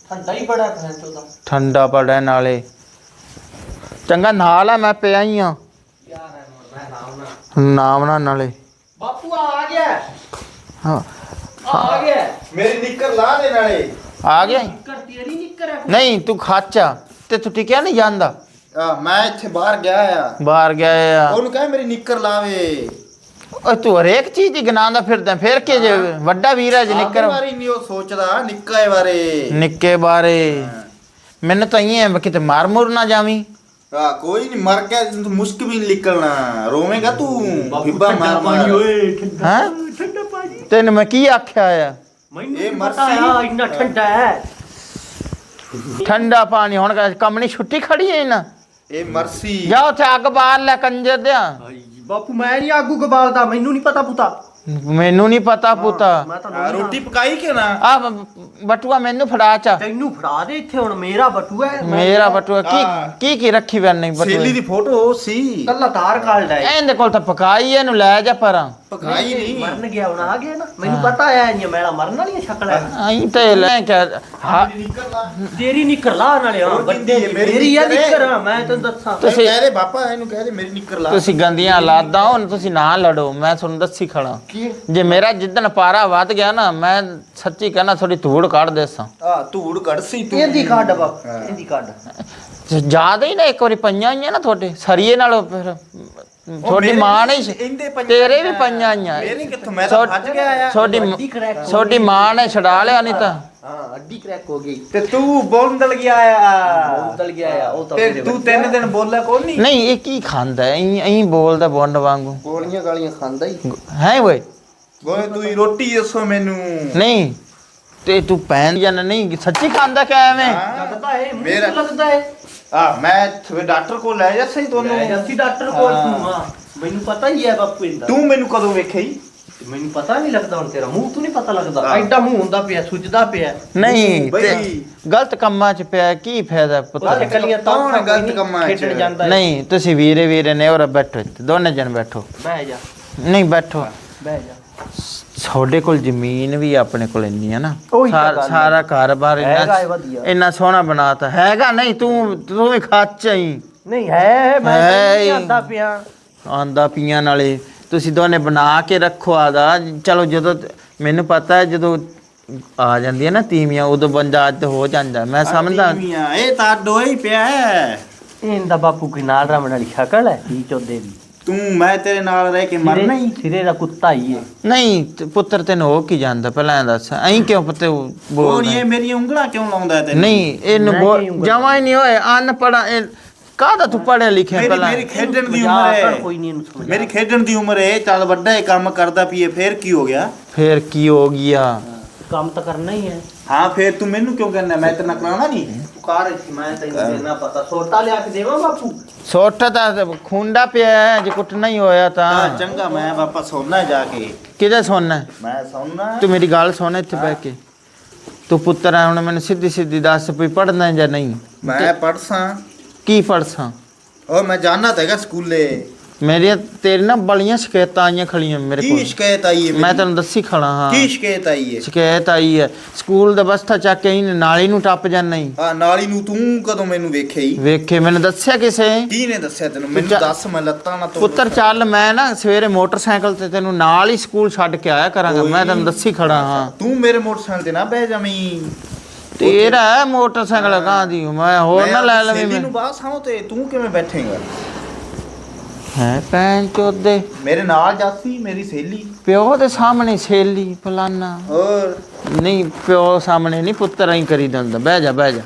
[SPEAKER 2] ਠੰਡਾ ਹੀ ਬੜਾ ਭੈਣ ਦਾ
[SPEAKER 3] ਠੰਡਾ ਪੜਿਆ ਨਾਲੇ। ਚੰਗਾ ਨਾਲ ਆ ਮੈਂ ਪਿਆ ਹੀ ਆ।
[SPEAKER 2] ਯਾਰ ਮੈਂ ਨਾਮ ਨਾ
[SPEAKER 3] ਨਾਮ ਨਾ ਨਾਲੇ।
[SPEAKER 2] ਬਾਪੂ ਆ ਗਿਆ।
[SPEAKER 3] ਹਾਂ।
[SPEAKER 2] ਆ ਗਿਆ।
[SPEAKER 6] ਮੇਰੀ ਨਿੱਕਰ ਲਾ ਦੇ ਨਾਲੇ।
[SPEAKER 3] ਆ ਗਿਆ। ਈ?
[SPEAKER 2] ਕਰ ਤੇਰੀ ਨਿੱਕਰ ਹੈ
[SPEAKER 3] ਨਹੀਂ ਤੂੰ ਖਾਚਾ ਤੇ ਤੂੰ ਟਿਕਿਆ ਨਹੀਂ ਜਾਂਦਾ।
[SPEAKER 6] ਆ ਮੈਂ ਇੱਥੇ ਬਾਹਰ ਗਿਆ ਆ।
[SPEAKER 3] ਬਾਹਰ ਗਿਆ ਆ।
[SPEAKER 6] ਉਹਨੂੰ ਕਹੇ ਮੇਰੀ ਨਿੱਕਰ ਲਾਵੇ।
[SPEAKER 3] ਓਏ ਤੂੰ ਹਰੇਕ ਚੀਜ਼ ਹੀ ਗਨਾਉਂਦਾ ਫਿਰਦਾ। ਫਿਰ ਕੀ ਜੇ ਵੱਡਾ ਵੀਰ ਹੈ ਜੇ ਨਿੱਕਰ।
[SPEAKER 6] ਵਾਰੀ ਨਹੀਂ ਉਹ ਸੋਚਦਾ ਨਿੱਕਾ ਬਾਰੇ।
[SPEAKER 3] ਨਿੱਕੇ ਬਾਰੇ। ਮੈਨੂੰ ਤਾਂ ਇਹ ਹੈ ਕਿਤੇ ਮਾਰ ਮੁਰ ਨਾ ਜਾਵੀਂ।
[SPEAKER 6] ਆ ਕੋਈ ਨਹੀਂ ਮਰ ਗਿਆ ਤੂੰ ਮੁਸ਼ਕ ਵੀ ਨਿਕਲਣਾ। ਰੋਵੇਂਗਾ ਤੂੰ। ਬਿੱਬਾ ਮਾਰ ਮਾਰ
[SPEAKER 3] ਹੈ?
[SPEAKER 2] ਠੰਡਾ
[SPEAKER 3] ਤੈਨੂੰ ਮੈਂ ਕੀ ਆਖਿਆ ਆ?
[SPEAKER 2] ਮੈਨੂੰ
[SPEAKER 6] ਇਹ
[SPEAKER 2] ਪਤਾ। ਆ ਇੰਨਾ ਠੰਡਾ ਹੈ।
[SPEAKER 3] ਠੰਡਾ ਪਾਣੀ ਹੁਣ ਕੰਮ ਨਹੀਂ ਛੁੱਟੀ ਖੜੀ ਹੈ ਨਾ
[SPEAKER 6] ਇਹ ਮਰਸੀ।
[SPEAKER 3] ਜਾ ਉੱਥੇ ਅੱਗ ਬਾਲ ਲੈ ਕੰਜਰ ਦਿਆ।
[SPEAKER 2] ਬਾਪੂ ਮੈਂ ਨਹੀਂ ਆਗੂ ਗਬਾਲਦਾ ਮੈਨੂੰ ਨਹੀਂ ਪਤਾ ਪੁੱਤਾ।
[SPEAKER 3] ਮੈਨੂੰ ਨਹੀਂ ਪਤਾ ਪੁੱਤਾ।
[SPEAKER 2] ਮੈਂ ਤਾਂ
[SPEAKER 6] ਆ, ਰੋਟੀ ਪਕਾਈ ਕਿ ਨਾ?
[SPEAKER 3] ਆ ਬਟੂਆ ਮੈਨੂੰ ਫੜਾ ਚਾ।
[SPEAKER 2] ਤੈਨੂੰ ਫੜਾ ਦੇ ਇੱਥੇ ਹੁਣ ਮੇਰਾ ਬਟੂਆ ਹੈ।
[SPEAKER 3] ਮੇਰਾ ਬਟੂਆ ਕੀ। ਕੀ ਕੀ ਰੱਖੀ ਵੈਨ ਨਹੀਂ
[SPEAKER 6] ਸੇਲੀ
[SPEAKER 3] ਬਟੂਆ
[SPEAKER 6] ਦੀ ਫੋਟੋ ਸੀ।
[SPEAKER 2] ਕੱਲਾ ਤਾਰ ਕਾਲਦਾ ਹੈ
[SPEAKER 3] ਇਹਦੇ ਕੋਲ ਤਾਂ ਪਕਾਈ ਇਹਨੂੰ ਲੈ ਜਾ ਪਰਾਂ।
[SPEAKER 6] ਪਕਾਈ ਨਹੀਂ
[SPEAKER 2] ਮਰਨ ਗਿਆ ਹੁਣ ਆ ਗਿਆ ਨਾ। ਮੈਨੂੰ ਪਤਾ ਹੈ ਇਹ ਮੇਲਾ ਮਰਨ ਵਾਲੀਆਂ ਸ਼ਕਲ ਹੈ
[SPEAKER 3] ਆਈ ਤੇ ਲੈ ਕੇ ਹਾਂ।
[SPEAKER 2] ਤੇਰੀ ਨਿੱਕਰ ਲਾ ਨਾਲੇ ਹਾਂ
[SPEAKER 6] ਹੋਰ
[SPEAKER 2] ਵੱਡੇ
[SPEAKER 6] ਕਿੰਦੀ ਹੈ? ਮੇਰੀ
[SPEAKER 2] ਮੇਰੀ ਆ
[SPEAKER 6] ਨਿੱਕਰ? ਹੈ।
[SPEAKER 2] ਨਿੱਕਰ ਮੈਂ ਤੈਨੂੰ ਦੱਸਾਂ।
[SPEAKER 3] ਤੁਸੀਂ-
[SPEAKER 6] ਕਹਿ ਦੇ ਬਾਪਾ ਇਹਨੂੰ ਕਹਿ ਦੇ ਮੇਰੀ ਨਿੱਕਰ ਲਾ।
[SPEAKER 3] ਤੁਸੀਂ ਗੰਦੀਆਂ ਲਾਦਾ ਹੋ ਤੁਸੀਂ ਨਾ ਲੜੋ ਮੈਂ ਤੁਹਾਨੂੰ ਦੱਸੀ ਖੜਾ।
[SPEAKER 2] ਕੀ
[SPEAKER 3] ਜੇ ਮੇਰਾ ਜਿੱਦਣ ਪਾਰਾ ਵੱਧ ਗਿਆ ਨਾ ਮੈਂ ਸੱਚੀ ਕਹਿਣਾ ਥੋੜੀ ਧੂੜ ਕੱਢ ਦੇਸਾਂ
[SPEAKER 6] ਆ ਧੂੜ ਕੱਢਸੀ ਤੂੰ।
[SPEAKER 2] ਇਹਦੀ ਕੱਢ ਬਾਪ ਇਹਦੀ ਕੱਢ।
[SPEAKER 3] ਜ਼ਿਆਦਾ ਹੀ ਨਾ ਇੱਕ ਵਾਰੀ ਪਈਆਂ ਆਈਆਂ ਨਾ ਤੁਹਾਡੇ ਸਰੀਏ ਨਾਲ ਫਿਰ ਤੁਹਾਡੀ ਮਾਂ ਨੇ
[SPEAKER 6] ਇਹਦੇ ਪਈਆਂ
[SPEAKER 3] ਤੇਰੇ ਵੀ ਪਈਆਂ ਆਈਆਂ।
[SPEAKER 6] ਮੇਰੇ ਕਿੱਥੋਂ? ਮੈਂ ਤਾਂ ਭੱਜ ਗਿਆ ਆ।
[SPEAKER 3] ਤੁਹਾਡੀ
[SPEAKER 2] crack ਹੋ
[SPEAKER 3] ਤੁਹਾਡੀ ਮਾਂ ਨੇ ਛਡਾ ਲਿਆ ਨਹੀਂ ਤਾਂ।
[SPEAKER 2] ਹਾਂ ਅੱਡੀ ਕ੍ਰੈਕ ਹੋ ਗਈ।
[SPEAKER 6] ਤੇ ਤੂੰ ਬੋਲਦਲ ਗਿਆ ਆ।
[SPEAKER 2] ਉਤਲ ਗਿਆ ਆ ਉਹ ਤਾਂ
[SPEAKER 6] ਤੇ
[SPEAKER 2] ਮੇਰੇ
[SPEAKER 6] ਤੂੰ ਤਿੰਨ ਦਿਨ ਬੋਲਿਆ ਕੋਈ ਨਹੀਂ?
[SPEAKER 3] ਨਹੀਂ ਇਹ ਕੀ ਖਾਂਦਾ ਐਂ ਐਂ ਬੋਲਦਾ ਬੁੰਡ ਵਾਂਗੂ।
[SPEAKER 2] ਗੋਲੀਆਂ ਗਾਲੀਆਂ ਖਾਂਦਾ ਹੀ।
[SPEAKER 3] ਹੈ ਓਏ?
[SPEAKER 6] ਬੋਏ ਤੂੰ ਹੀ ਰੋਟੀ ਦੱਸੋ ਮੈਨੂੰ।
[SPEAKER 3] ਨਹੀਂ ਤੇ ਤੂੰ ਪੈਨ ਜਾਂ ਨਹੀਂ ਸੱਚੀ ਖਾਂਦਾ ਕਿ ਐਵੇਂ?
[SPEAKER 2] ਲੱਗਦਾ ਹੈ
[SPEAKER 6] ਮੇਰਾ-
[SPEAKER 2] ਤੋਂ ਲੱਗਦਾ ਹੈ
[SPEAKER 6] ਆ ਮੈਂ ਤੇ ਡਾਕਟਰ ਕੋਲ ਲੈ ਜਾ ਸਹੀ ਤੁਹਾਨੂੰ?
[SPEAKER 2] ਲੈ ਜਾਂਦੀ ਡਾਕਟਰ ਕੋਲ ਤੂੰ ਹਾਂ ਮੈਨੂੰ ਪਤਾ ਹੀ ਹੈ ਬਾਪੂ ਇਹਦਾ।
[SPEAKER 6] ਤੂੰ ਮੈਨੂੰ ਕਦੋਂ ਵੇਖਿਆ ਹੀ
[SPEAKER 2] ਮੈਨੂੰ ਪਤਾ ਨਹੀਂ ਲੱਗਦਾ ਹੁਣ ਤੇਰਾ ਮੂੰਹ ਤੋਂ ਨਹੀਂ ਪਤਾ ਲੱਗਦਾ।
[SPEAKER 6] ਹਾਂ।
[SPEAKER 2] ਐਡਾ ਮੂੰਹ ਹੁੰਦਾ ਪਿਆ ਸੁੱਜਦਾ ਪਿਆ।
[SPEAKER 3] ਨਹੀਂ
[SPEAKER 6] ਬਈ।
[SPEAKER 3] ਤੇ ਗਲਤ ਕੰਮਾਂ 'ਚ ਪਿਆ ਕੀ ਫਾਇਦਾ
[SPEAKER 2] ਪਤਾ?
[SPEAKER 3] ਪੁੱਤਰ
[SPEAKER 2] ਕਲੀਆਂ ਤਾਂ
[SPEAKER 6] ਕੌਣ ਗਲਤ ਕੰਮਾਂ 'ਚ?
[SPEAKER 2] ਖੇਡਣ ਜਾਂਦਾ ਹੈ।
[SPEAKER 3] ਨਹੀਂ ਤੁਸੀਂ ਵੀਰੇ ਵੀਰੇ ਨੇ ਔਰ ਬੈਠੋ ਇੱਥੇ ਦੋਨੇ ਜਣ ਬੈਠੋ।
[SPEAKER 2] ਬਹਿ ਜਾ।
[SPEAKER 3] ਨਹੀਂ ਬੈਠੋ।
[SPEAKER 2] ਬਹਿ ਜਾ।
[SPEAKER 3] ਤੁਹਾਡੇ ਕੋਲ ਜ਼ਮੀਨ ਵੀ ਆਪਣੇ ਕੋਲ ਇੰਨੀ ਹੈ ਨਾ।
[SPEAKER 2] ਉਹੀ ਤਾਂ
[SPEAKER 3] ਸਾਰ-
[SPEAKER 2] ਗੱਲ ਹੈ।
[SPEAKER 3] ਸਾਰਾ ਘਰ-ਬਾਰ
[SPEAKER 2] ਹੈਗਾ
[SPEAKER 3] ਇੰਨਾ
[SPEAKER 2] ਹੈ ਵਧੀਆ।
[SPEAKER 3] ਇੰਨਾ ਸੋਹਣਾ ਬਣਾਤਾ। ਹੈਗਾ ਨਹੀਂ ਤੂੰ ਤੂੰ ਵੀ ਖਾਚਾ ਹੀ
[SPEAKER 2] ਨਹੀਂ ਹੈ ਮੈਂ
[SPEAKER 3] ਹੈ ਹੀ।
[SPEAKER 2] ਆਂਦਾ ਪਿਆ।
[SPEAKER 3] ਆਂਦਾ ਪੀਆਂ ਨਾਲੇ। ਤੁਸੀਂ ਦੋਨੇ ਬਣਾ ਕੇ ਰੱਖੋ ਆਦਾ। ਚਲੋ ਜਦੋਂ ਮੈਨੂੰ ਪਤਾ ਹੈ ਜਦੋਂ ਆ ਜਾਂਦੀਆਂ ਨਾ ਤੀਵੀਆਂ ਉਦੋਂ ਬੰਦਾ ਅੱਜ ਹੋ ਜਾਂਦਾ। ਮੈਂ ਸਮਝਦਾ
[SPEAKER 6] ਤੀਵੀਆਂ, ਇਹ ਤਾਂ ਹੀ ਪਿਆ ਹੈ।
[SPEAKER 2] ਇਹਦਾ ਬਾਪੂ ਕੋਈ ਨਾਲ ਰਮਣ ਵਾਲੀ ਸ਼ਕਲ ਹੈ ਕੀ ਚੋਦੇ ਦੀ।
[SPEAKER 6] ਤੂੰ ਮੈਂ ਤੇਰੇ ਨਾਲ ਰਹਿ ਕੇ ਮਰਨਾ ਹੀ।
[SPEAKER 2] ਸਿਰੇ- ਦਾ ਕੁੱਤਾ ਹੀ ਹੈ
[SPEAKER 3] ਨਹੀਂ ਤੇ ਪੁੱਤਰ ਤੈਨੂੰ ਹੋ ਕੀ ਜਾਂਦਾ ਪਹਿਲਾਂ ਇਹ ਦੱਸ ਐਂ ਕਿਉਂ ਪੁੱਤੇ
[SPEAKER 6] ਉਹ
[SPEAKER 3] ਬੋਲਦਾ?
[SPEAKER 6] ਇਹ ਮੇਰੀਆਂ ਉਂਗਲਾਂ ਕਿਉਂ ਲਾਉਂਦਾ ਤੈਨੂੰ?
[SPEAKER 3] ਨਹੀਂ ਇਹਨੂੰ ਬੋਲ
[SPEAKER 2] ਉਂਗਲ-
[SPEAKER 3] ਜਮਾ ਹੀ ਨਹੀਂ ਹੋਏ ਅਨਪੜਾ ਇਹ ਕਾਹਦਾ ਤੂੰ ਪੜਿਆ ਲਿਖਿਆ
[SPEAKER 6] ਮੇਰੀ
[SPEAKER 3] ਪਹਿਲਾਂ?
[SPEAKER 6] ਮੇਰੀ ਖੇਡਣ ਦੀ
[SPEAKER 2] ਮਜ਼ਾਕ
[SPEAKER 6] ਉਮਰ
[SPEAKER 2] ਕਰ,
[SPEAKER 6] ਹੈ
[SPEAKER 2] ਕੋਈ ਨਹੀਂ ਇਹਨੂੰ ਸਮਝਾ
[SPEAKER 6] ਮੇਰੀ ਖੇਡਣ ਦੀ ਉਮਰ ਹੈ ਚੱਲ ਵੱਡਾ ਇਹ ਕੰਮ ਕਰਦਾ ਪੀਏ ਫੇਰ ਕੀ ਹੋ ਗਿਆ?
[SPEAKER 3] ਫੇਰ ਕੀ ਹੋ ਗਿਆ?
[SPEAKER 2] ਕੰਮ ਤਾਂ ਕਰਨਾ ਹੀ ਹੈ।
[SPEAKER 6] ਹਾਂ ਫੇਰ ਤੂੰ ਮੈਨੂੰ ਕਿਉਂ ਕਹਿੰਦਾ? ਮੈਂ ਤੇਰੇ ਨਾਲ ਕਰਾਉਣਾ ਨਹੀਂ।
[SPEAKER 2] ਤੂੰ ਕਾਰ ਸੀ ਮੈਂ ਤੈਨੂੰ ਦੇਣਾ ਪਤਾ। ਛੋਟਾ ਲਿਆ ਕੇ ਦੇਵਾਂ ਬਾਪੂ?
[SPEAKER 3] ਸੋਟਾ ਤਾਂ ਖੁੰਡਾ ਪਿਆ ਹੈ, ਜੇ ਕੁੱਟ ਨਹੀਂ ਹੋਇਆ
[SPEAKER 6] ਹਾਂ
[SPEAKER 3] ਤਾਂ
[SPEAKER 6] ਚੰਗਾ ਮੈਂ ਵਾਪਸ ਸੌਣਾ ਜਾ ਕੇ।
[SPEAKER 3] ਕਿਹਦੇ ਸੋਨਾ
[SPEAKER 6] ਮੈਂ ਸੌਣਾ।
[SPEAKER 3] ਤੂੰ ਮੇਰੀ ਗੱਲ ਸੁਣ ਇੱਥੇ ਬਹਿ ਕੇ। ਤੂੰ ਪੁੱਤਰ ਆ ਹੁਣ ਮੈਨੂੰ ਸਿੱਧੀ ਸਿੱਧੀ ਦੱਸ ਵੀ ਪੜਨਾ ਜਾਂ ਨਹੀਂ?
[SPEAKER 6] ਮੈਂ ਪੜਸਾਂ
[SPEAKER 3] ਕੀ ਪੜਸਾਂ
[SPEAKER 6] ਉਹ ਮੈਂ ਜਾਣਾ ਤਾਂ ਹੈਗਾ ਸਕੂਲੇ।
[SPEAKER 3] ਮੇਰੀਆਂ ਤੇਰੀ ਨਾ ਬੜੀਆਂ ਸ਼ਿਕਾਇਤਾਂ ਆਈਆਂ ਖੜੀਆਂ ਮੇਰੇ
[SPEAKER 6] ਕੀ
[SPEAKER 3] ਕੋਲ।
[SPEAKER 6] ਸ਼ਿਕਾਇਤ ਆਈ ਹੈ
[SPEAKER 3] ਮੈਂ
[SPEAKER 6] ਮੇਰੀ?
[SPEAKER 3] ਤੈਨੂੰ ਦੱਸੀ ਖੜਾ ਹਾਂ।
[SPEAKER 6] ਕੀ ਸ਼ਿਕਾਇਤ ਆਈ ਹੈ?
[SPEAKER 3] ਸ਼ਿਕਾਇਤ ਆਈ ਹੈ। ਸਕੂਲ ਦਾ ਬਸਤਾ ਚੱਕ ਕੇ ਇਹਨੇ ਨਾਲੀ ਨੂੰ ਟੱਪ ਜਾਂਦਾ ਹੀ
[SPEAKER 6] ਆ ਨਾਲੀ ਨੂੰ ਤੂੰ ਕਦੋਂ ਮੈਨੂੰ ਵੇਖਿਆ ਹੀ
[SPEAKER 3] ਵੇਖੇ ਮੈਨੂੰ ਦੱਸਿਆ ਕਿਸੇ
[SPEAKER 6] ਕੀ ਨੇ ਦੱਸਿਆ ਤੈਨੂੰ? ਮੈਨੂੰ
[SPEAKER 3] ਚੱਲ-
[SPEAKER 6] ਦੱਸ ਮੈਂ ਲੱਤਾਂ ਨਾ ਤੋੜ
[SPEAKER 3] ਪੁੱਤਰ ਚੱਲ ਮੈਂ ਨਾ ਸਵੇਰੇ ਮੋਟਰਸਾਈਕਲ ਤੇ ਤੈਨੂੰ ਨਾਲ ਹੀ ਸਕੂਲ ਛੱਡ ਕੇ ਆਇਆ ਕਰਾਂਗਾ। ਮੈਂ ਤੈਨੂੰ ਦੱਸੀ ਖੜਾ ਹਾਂ।
[SPEAKER 6] ਤੂੰ ਮੇਰੇ ਮੋਟਰਸਾਈਕਲ ਤੇ ਨਾ ਬਹਿ ਜਾਵੀਂ।
[SPEAKER 3] ਤੇਰਾ ਹੈ ਮੋਟਰਸਾਈਕਲ ਕਾਂ ਦੀ ਮੈਂ ਹੋਰ ਨਾ ਲੈ ਲਵੇਂ
[SPEAKER 6] ਸਹੇਲੀ
[SPEAKER 3] ਮੈਂ।
[SPEAKER 6] ਬਾਹਰ ਸਾਹੋਂ ਤੇ ਤੂੰ ਕਿਵੇਂ ਬੈਠੇਗਾ?
[SPEAKER 3] ਹੈ ਪੈਨ ਚੋਦੇ।
[SPEAKER 6] ਮੇਰੇ ਨਾਲ ਜਾਸੀ ਮੇਰੀ ਸਹੇਲੀ।
[SPEAKER 3] ਪਿਓ ਦੇ ਸਾਹਮਣੇ ਛੇਲੀ ਫਲਾਨਾ।
[SPEAKER 6] ਹੋਰ?
[SPEAKER 3] ਨਹੀਂ ਪਿਓ ਸਾਹਮਣੇ ਨਹੀਂ ਪੁੱਤਰ ਐਂ ਕਰੀ ਦਿੰਦਾ। ਬਹਿ ਜਾ ਬਹਿ ਜਾ।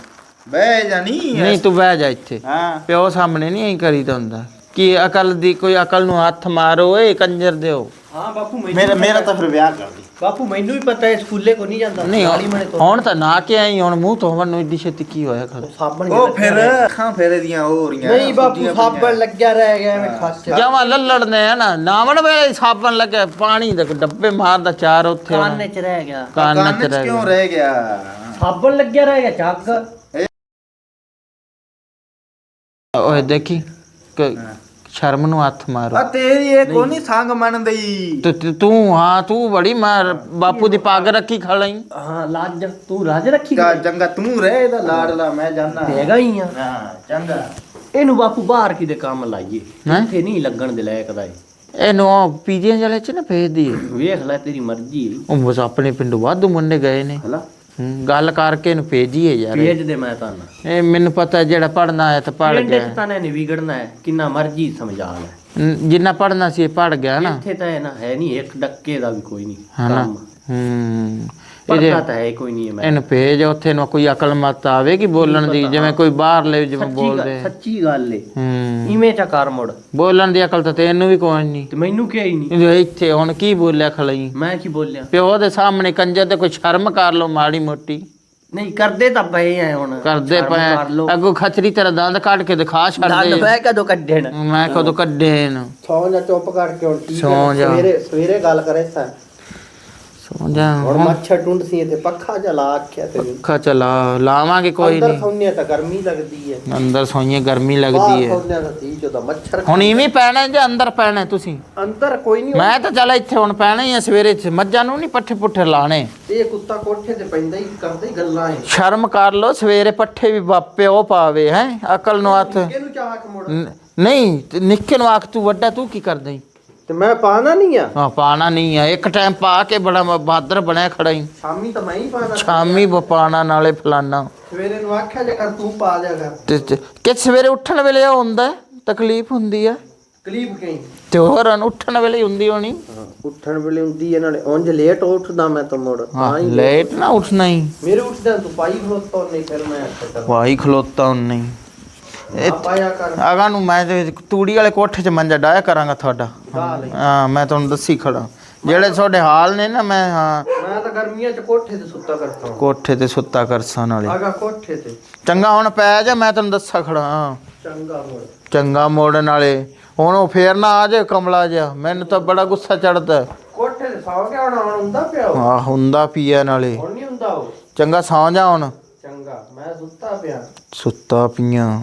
[SPEAKER 6] ਬਹਿ ਜਾਨੀ
[SPEAKER 3] ਨਹੀਂ ਤੂੰ ਬਹਿ ਜਾ ਇੱਥੇ।
[SPEAKER 6] ਹਾਂ।
[SPEAKER 3] ਪਿਓ ਸਾਹਮਣੇ ਨਹੀਂ ਐਂ ਕਰੀ ਦਿੰਦਾ। ਕੀ ਅਕਲ ਦੀ ਕੋਈ ਅਕਲ ਨੂੰ ਹੱਥ ਮਾਰੋ ਏ ਕੰਜਰ ਦਿਓ।
[SPEAKER 2] ਹਾਂ ਬਾਪੂ ਮੈਨੂੰ
[SPEAKER 6] ਮੇਰਾ ਮੇਰਾ ਤਾਂ ਫਿਰ ਵਿਆਹ ਕਰ ਦੀ।
[SPEAKER 2] ਬਾਪੂ ਮੈਨੂੰ ਵੀ ਪਤਾ ਹੈ ਸਕੂਲੇ ਕੋ ਨਹੀਂ ਜਾਂਦਾ
[SPEAKER 3] ਨਹੀਂ
[SPEAKER 2] ਨਾਲ ਹੀ ਮਨੇ ਤੋਂ
[SPEAKER 3] ਹੁਣ ਤਾਂ ਨਾ ਕੇ ਆਈ ਹੁਣ ਮੂੰਹ ਧੋਵਣ ਨੂੰ ਏਡੀ ਛੇਤੀ ਕੀ ਹੋਇਆ ਖਰ?
[SPEAKER 2] ਸਾਬਣ
[SPEAKER 6] ਉਹ ਫਿਰ ਅੱਖਾਂ ਫੇਰੇ ਦੀਆਂ ਹੋ ਰਹੀਆਂ
[SPEAKER 2] ਨਹੀਂ ਬਾਪੂ ਸਾਬਣ ਲੱਗਿਆ ਰਹਿ ਗਿਆ ਐਵੇਂ ਖੱਚ।
[SPEAKER 3] ਜਮਾ ਲੱਲੜ ਨੇ ਹੈ ਨਾ ਨਾਵਣ ਵੇਲੇ ਸਾਬਣ ਲੱਗੇ ਪਾਣੀ ਦੇ ਡੱਬੇ ਮਾਰਦਾ ਚਾਰ ਉੱਥੇ। ਹੁਣ।
[SPEAKER 2] ਕੰਨ ਚ ਰਹਿ ਗਿਆ।
[SPEAKER 3] ਕੰਨ
[SPEAKER 6] ਕੰਨ
[SPEAKER 3] ਚ
[SPEAKER 6] ਚ
[SPEAKER 3] ਰਹਿ
[SPEAKER 6] ਕਿਉਂ
[SPEAKER 3] ਗਿਆ।
[SPEAKER 6] ਰਹਿ ਗਿਆ?
[SPEAKER 2] ਸਾਬਣ ਲੱਗਿਆ ਰਹਿ ਗਿਆ ਚੱਕ।
[SPEAKER 3] ਓਏ ਦੇਖੀ ਕ- ਸ਼ਰਮ ਨੂੰ ਹੱਥ ਮਾਰੋ।
[SPEAKER 6] ਆ ਤੇਰੀ ਇਹ ਕੋਈ ਨਹੀਂ ਸੰਗ ਮੰਨਦੀ।
[SPEAKER 3] ਤੇ- ਤੇ ਤੂੰ ਹਾਂ ਤੂੰ ਬੜੀ ਮਾਰ ਬਾਪੂ ਦੀ ਪੱਗ ਰੱਖੀ ਖੜਾਈ
[SPEAKER 2] ਹਾਂ ਲਾਜ ਤੂੰ ਰਾਜ ਰੱਖੀ
[SPEAKER 6] ਕਾ ਚੰਗਾ ਤੂੰ ਰਹਿ ਇਹਦਾ ਲਾੜਲਾ ਮੈਂ ਜਾਣਾ
[SPEAKER 2] ਹੈਗਾ ਹੀ ਆ।
[SPEAKER 6] ਹਾਂ ਚੰਗਾ।
[SPEAKER 2] ਇਹਨੂੰ ਬਾਪੂ ਬਾਹਰ ਕਿਤੇ ਕੰਮ ਲਾਈਏ।
[SPEAKER 3] ਹੈਂ?
[SPEAKER 2] ਇੱਥੇ ਨਹੀਂ ਲੱਗਣ ਦੇ ਲਾਇਕ ਦਾ ਇਹ।
[SPEAKER 3] ਇਹਨੂੰ ਪੀਜੀਆਂ ਵਾਲੇ ਚ ਨਾ ਭੇਜ ਦੀ
[SPEAKER 2] ਵੇਖ ਲੈ ਤੇਰੀ ਮਰਜ਼ੀ।
[SPEAKER 3] ਉਹ ਬਸ ਆਪਣੇ ਪਿੰਡੋਂ ਵਾਧੂ ਮੁੰਡੇ ਗਏ ਨੇ।
[SPEAKER 2] ਹਲਾ।
[SPEAKER 3] ਹੂੰ, ਗੱਲ ਕਰਕੇ ਇਹਨੂੰ ਭੇਜੀਏ ਯਾਰ।
[SPEAKER 2] ਭੇਜ ਦੇ ਮੈਂ ਤੁਹਾਨੂੰ।
[SPEAKER 3] ਇਹ ਮੈਨੂੰ ਪਤਾ ਹੈ ਜਿਹੜਾ ਪੜਨਾ ਆਇਆ ਤਾਂ ਪੜ
[SPEAKER 2] ਪਿੰਡ
[SPEAKER 3] ਗਿਆ।
[SPEAKER 2] ਚ ਤਾਂ ਨਹੀਂ ਵਿਗੜਨਾ ਹੈ ਕਿੰਨਾ ਮਰਜ਼ੀ ਸਮਝਾ ਲੈ।
[SPEAKER 3] ਜਿੰਨਾ ਪੜਨਾ ਸੀ ਇਹ ਪੜ ਗਿਆ ਨਾ।
[SPEAKER 2] ਇੱਥੇ ਤਾਂ ਇਹ ਨਾ ਹੈ ਨਹੀਂ ਇੱਕ ਡੱਕੇ ਦਾ ਵੀ ਕੋਈ ਨਹੀਂ
[SPEAKER 3] ਹਨਾ?
[SPEAKER 2] ਕੰਮ।
[SPEAKER 3] ਹੂੰ।
[SPEAKER 2] ਪੜਦਾ ਤਾਂ ਹੈ ਕੋਈ ਨਹੀਂ ਮੈਂ
[SPEAKER 3] ਇਹਨੂੰ ਭੇਜ ਉੱਥੇ ਨੂੰ ਕੋਈ ਅਕਲ ਮਤ ਆਵੇਗੀ ਬੋਲਣ ਦੀ ਜਿਵੇਂ ਕੋਈ ਬਾਹਰ ਲੈ ਜਿਵੇਂ ਬੋਲਦੇ
[SPEAKER 2] ਸੱਚੀ ਗੱਲ ਏ।
[SPEAKER 3] ਹੂੰ।
[SPEAKER 2] ਇਵੇਂ ਚਾ ਕਰ ਮੁੜ।
[SPEAKER 3] ਬੋਲਣ ਦੀ ਅਕਲ ਤਾਂ ਤੈਨੂੰ ਵੀ ਕੋਈ ਨਹੀਂ।
[SPEAKER 2] ਤੇ ਮੈਨੂੰ ਕਿਹਾ ਹੀ ਨਹੀਂ।
[SPEAKER 3] ਇਹ ਇੱਥੇ ਹੁਣ ਕੀ ਬੋਲਿਆ ਖਲਈ
[SPEAKER 2] ਮੈਂ ਕੀ ਬੋਲਿਆ?
[SPEAKER 3] ਪਿਓ ਦੇ ਸਾਹਮਣੇ ਕੰਜਰ ਤੇ ਕੋਈ ਸ਼ਰਮ ਕਰ ਲੋ ਮਾੜੀ ਮੋਟੀ।
[SPEAKER 2] ਨਹੀਂ ਕਰਦੇ ਤਾਂ ਪਏ ਆ ਹੁਣ।
[SPEAKER 3] ਕਰਦੇ
[SPEAKER 2] ਲਓ।
[SPEAKER 3] ਪਏ ਅੱਗੋਂ ਖਚਰੀ ਤੇਰਾ ਦੰਦ ਕੱਢ ਕੇ ਦਿਖਾ
[SPEAKER 2] ਦੰਦ
[SPEAKER 3] ਛੱਡਦੇ
[SPEAKER 2] ਮੈਂ ਕਦੋਂ ਕੱਢਣ
[SPEAKER 3] ਮੈਂ ਕਦੋਂ ਕੱਢੇ ਇਹਨੂੰ
[SPEAKER 2] ਸੌਂ ਜਾ ਚੁੱਪ ਕਰਕੇ ਹੁਣ ਠੀਕ
[SPEAKER 3] ਸੌਂ ਜਾ।
[SPEAKER 2] ਸਵੇਰੇ ਸਵੇਰੇ ਗੱਲ ਕਰੇ ਸਾ ਹੁਣ ਮੱਛਰ ਟੁੰਡ ਸੀ ਤੇ ਪੱਖਾ ਜਲਾ ਆਖਿਆ ਤੇ।
[SPEAKER 3] ਅੱਖਾਂ ਚਲਾ ਲਾਵਾਂਗੇ ਕੋਈ
[SPEAKER 2] ਅੰਦਰ
[SPEAKER 3] ਨਹੀਂ।
[SPEAKER 2] ਸੌਂਨੇ ਤਾਂ ਗਰਮੀ ਲੱਗਦੀ ਹੈ।
[SPEAKER 3] ਅੰਦਰ ਸੋਈਏ ਗਰਮੀ ਲੱਗਦੀ ਹੈ।
[SPEAKER 2] ਸੌਂਨੇ ਤਾਂ ਤੀ ਚੋਦਾ ਮੱਛਰ
[SPEAKER 3] ਹੁਣ ਇਵੇਂ ਪੈਣਾ ਜਾਂ ਅੰਦਰ ਪੈਣਾ ਤੁਸੀਂ?
[SPEAKER 2] ਅੰਦਰ ਕੋਈ ਨਹੀਂ
[SPEAKER 3] ਮੈਂ ਤਾਂ ਚੱਲ ਇੱਥੇ ਹੁਣ ਪੈਣਾ ਹੀ ਆ ਸਵੇਰੇ ਚ ਮੱਝਾਂ ਨੂੰ ਨਹੀਂ ਪੱਠੇ ਪੁੱਠੇ ਲਾਣੇ।
[SPEAKER 2] ਇਹ ਕੁੱਤਾ ਕੋਠੇ ਤੇ ਪੈਂਦਾ ਹੀ ਕਰਦਾ ਹੀ ਗੱਲਾਂ ਹੈ
[SPEAKER 3] ਸ਼ਰਮ ਕਰ ਲੋ ਸਵੇਰੇ ਪੱਠੇ ਵੀ ਬਾਪੇ ਉਹ ਪਾਵੇ ਹੈ? ਅਕਲ ਨੂੰ ਹੱਥ। ਨਹੀਂ ਨਿੱਕੇ ਨੂੰ ਆਖ ਤੂੰ ਵੱਡਾ ਤੂੰ ਕੀ ਕਰਦਾ ਈ?
[SPEAKER 2] ਤੇ ਮੈਂ ਪਾਣਾ ਨਹੀਂ ਆ।
[SPEAKER 3] ਹਾਂ ਪਾਣਾ ਨਹੀਂ ਆ। ਇੱਕ ਟਾਈਮ ਪਾ ਕੇ ਬੜਾ ਬਹਾਦਰ ਬਣਿਆ ਖੜਾ ਈ।
[SPEAKER 2] ਸ਼ਾਮੀ ਤਾਂ ਮੈਂ ਹੀ ਪਾਣਾ
[SPEAKER 3] ਸ਼ਾਮੀ ਪਾਣਾ ਨਾਲੇ ਫਲਾਨਾ।
[SPEAKER 2] ਸਵੇਰੇ ਨੂੰ ਆਖਿਆ ਜੇ ਕਰ ਤੂੰ ਪਾ ਲਿਆ ਕਰ।
[SPEAKER 3] ਤੇ ਕਿ ਸਵੇਰੇ ਉੱਠਣ ਵੇਲੇ ਹੁੰਦਾ? ਹੈ, ਤਕਲੀਫ ਹੁੰਦੀ ਆ?
[SPEAKER 2] ਕਲੀਪ ਕਹੀਂ
[SPEAKER 3] ਤੇ ਹੋਰ ਉੱਠਣ ਵੇਲੇ ਹੀ ਹੁੰਦੀ ਹੋਣੀ?
[SPEAKER 2] ਉੱਠਣ ਵੇਲੇ ਹੁੰਦੀ ਹੈ ਨਾਲੇ ਉਂਝ ਲੇਟ ਉੱਠਦਾ ਮੈਂ ਤਾਂ ਮੋੜ।
[SPEAKER 3] ਹਾਂ
[SPEAKER 2] ਹੀ
[SPEAKER 3] ਲੇਟ ਨਾ ਉੱਠਣਾ ਹੀ
[SPEAKER 2] ਮੇਰੇ ਉੱਠਦਿਆਂ ਤੂੰ ਪਾਈ ਖਲੋਤਾ ਨਹੀਂ ਫਿਰ ਮੈਂ
[SPEAKER 3] ਵਾਹੀ ਖਲੋਤਾ ਨਹੀਂ ਅਗਾ ਨੂੰ ਮੈਂ ਤੇ ਤੂੜੀ ਵਾਲੇ ਕੋਠੇ 'ਚ ਮੰਜਾ ਡਾਇਆ ਕਰਾਂਗਾ ਤੁਹਾਡਾ। ਹਾਂ ਮੈਂ ਤੁਹਾਨੂੰ ਦੱਸੀ ਖੜਾ। ਜਿਹੜੇ ਤੁਹਾਡੇ ਹਾਲ ਨੇ ਨਾ ਮੈਂ ਹਾਂ।
[SPEAKER 2] ਮੈਂ ਤਾਂ ਗਰਮੀਆਂ ਚ ਕੋਠੇ ਤੇ ਸੁੱਤਾ ਕਰਤਾ ਹਾਂ।
[SPEAKER 3] ਕੋਠੇ ਤੇ ਸੁੱਤਾ ਕਰਸਾਂ ਨਾਲੇ।
[SPEAKER 2] ਆਗਾ ਕੋਠੇ ਤੇ।
[SPEAKER 3] ਚੰਗਾ ਹੁਣ ਪੈ ਜਾ ਮੈਂ ਤੈਨੂੰ ਦੱਸਾ ਖੜਾ ਹਾਂ।
[SPEAKER 2] ਚੰਗਾ ਮੋੜ।
[SPEAKER 3] ਚੰਗਾ ਮੋੜਨ ਵਾਲੇ ਹੁਣ ਉਹ ਫੇਰ ਨਾ ਆ ਜਾਏ ਕਮਲਾ ਜਿਹਾ। ਮੈਨੂੰ ਤਾਂ ਬੜਾ ਗੁੱਸਾ ਚੜਦਾ
[SPEAKER 2] ਕੋਠੇ ਤੇ ਸੌ ਗਿਆ ਹੁਣ ਹੁੰਦਾ ਪਿਆ।
[SPEAKER 3] ਆ ਹੁੰਦਾ ਪੀਆ ਨਾਲੇ।
[SPEAKER 2] ਹੁਣ ਨਹੀਂ ਹੁੰਦਾ ਉਹ?
[SPEAKER 3] ਚੰਗਾ ਸੌਂ ਜਾ ਹੁਣ।
[SPEAKER 2] ਚੰਗਾ ਮੈਂ ਸੁੱਤਾ ਪਿਆ।
[SPEAKER 3] ਸੁੱਤਾ ਪੀਆਂ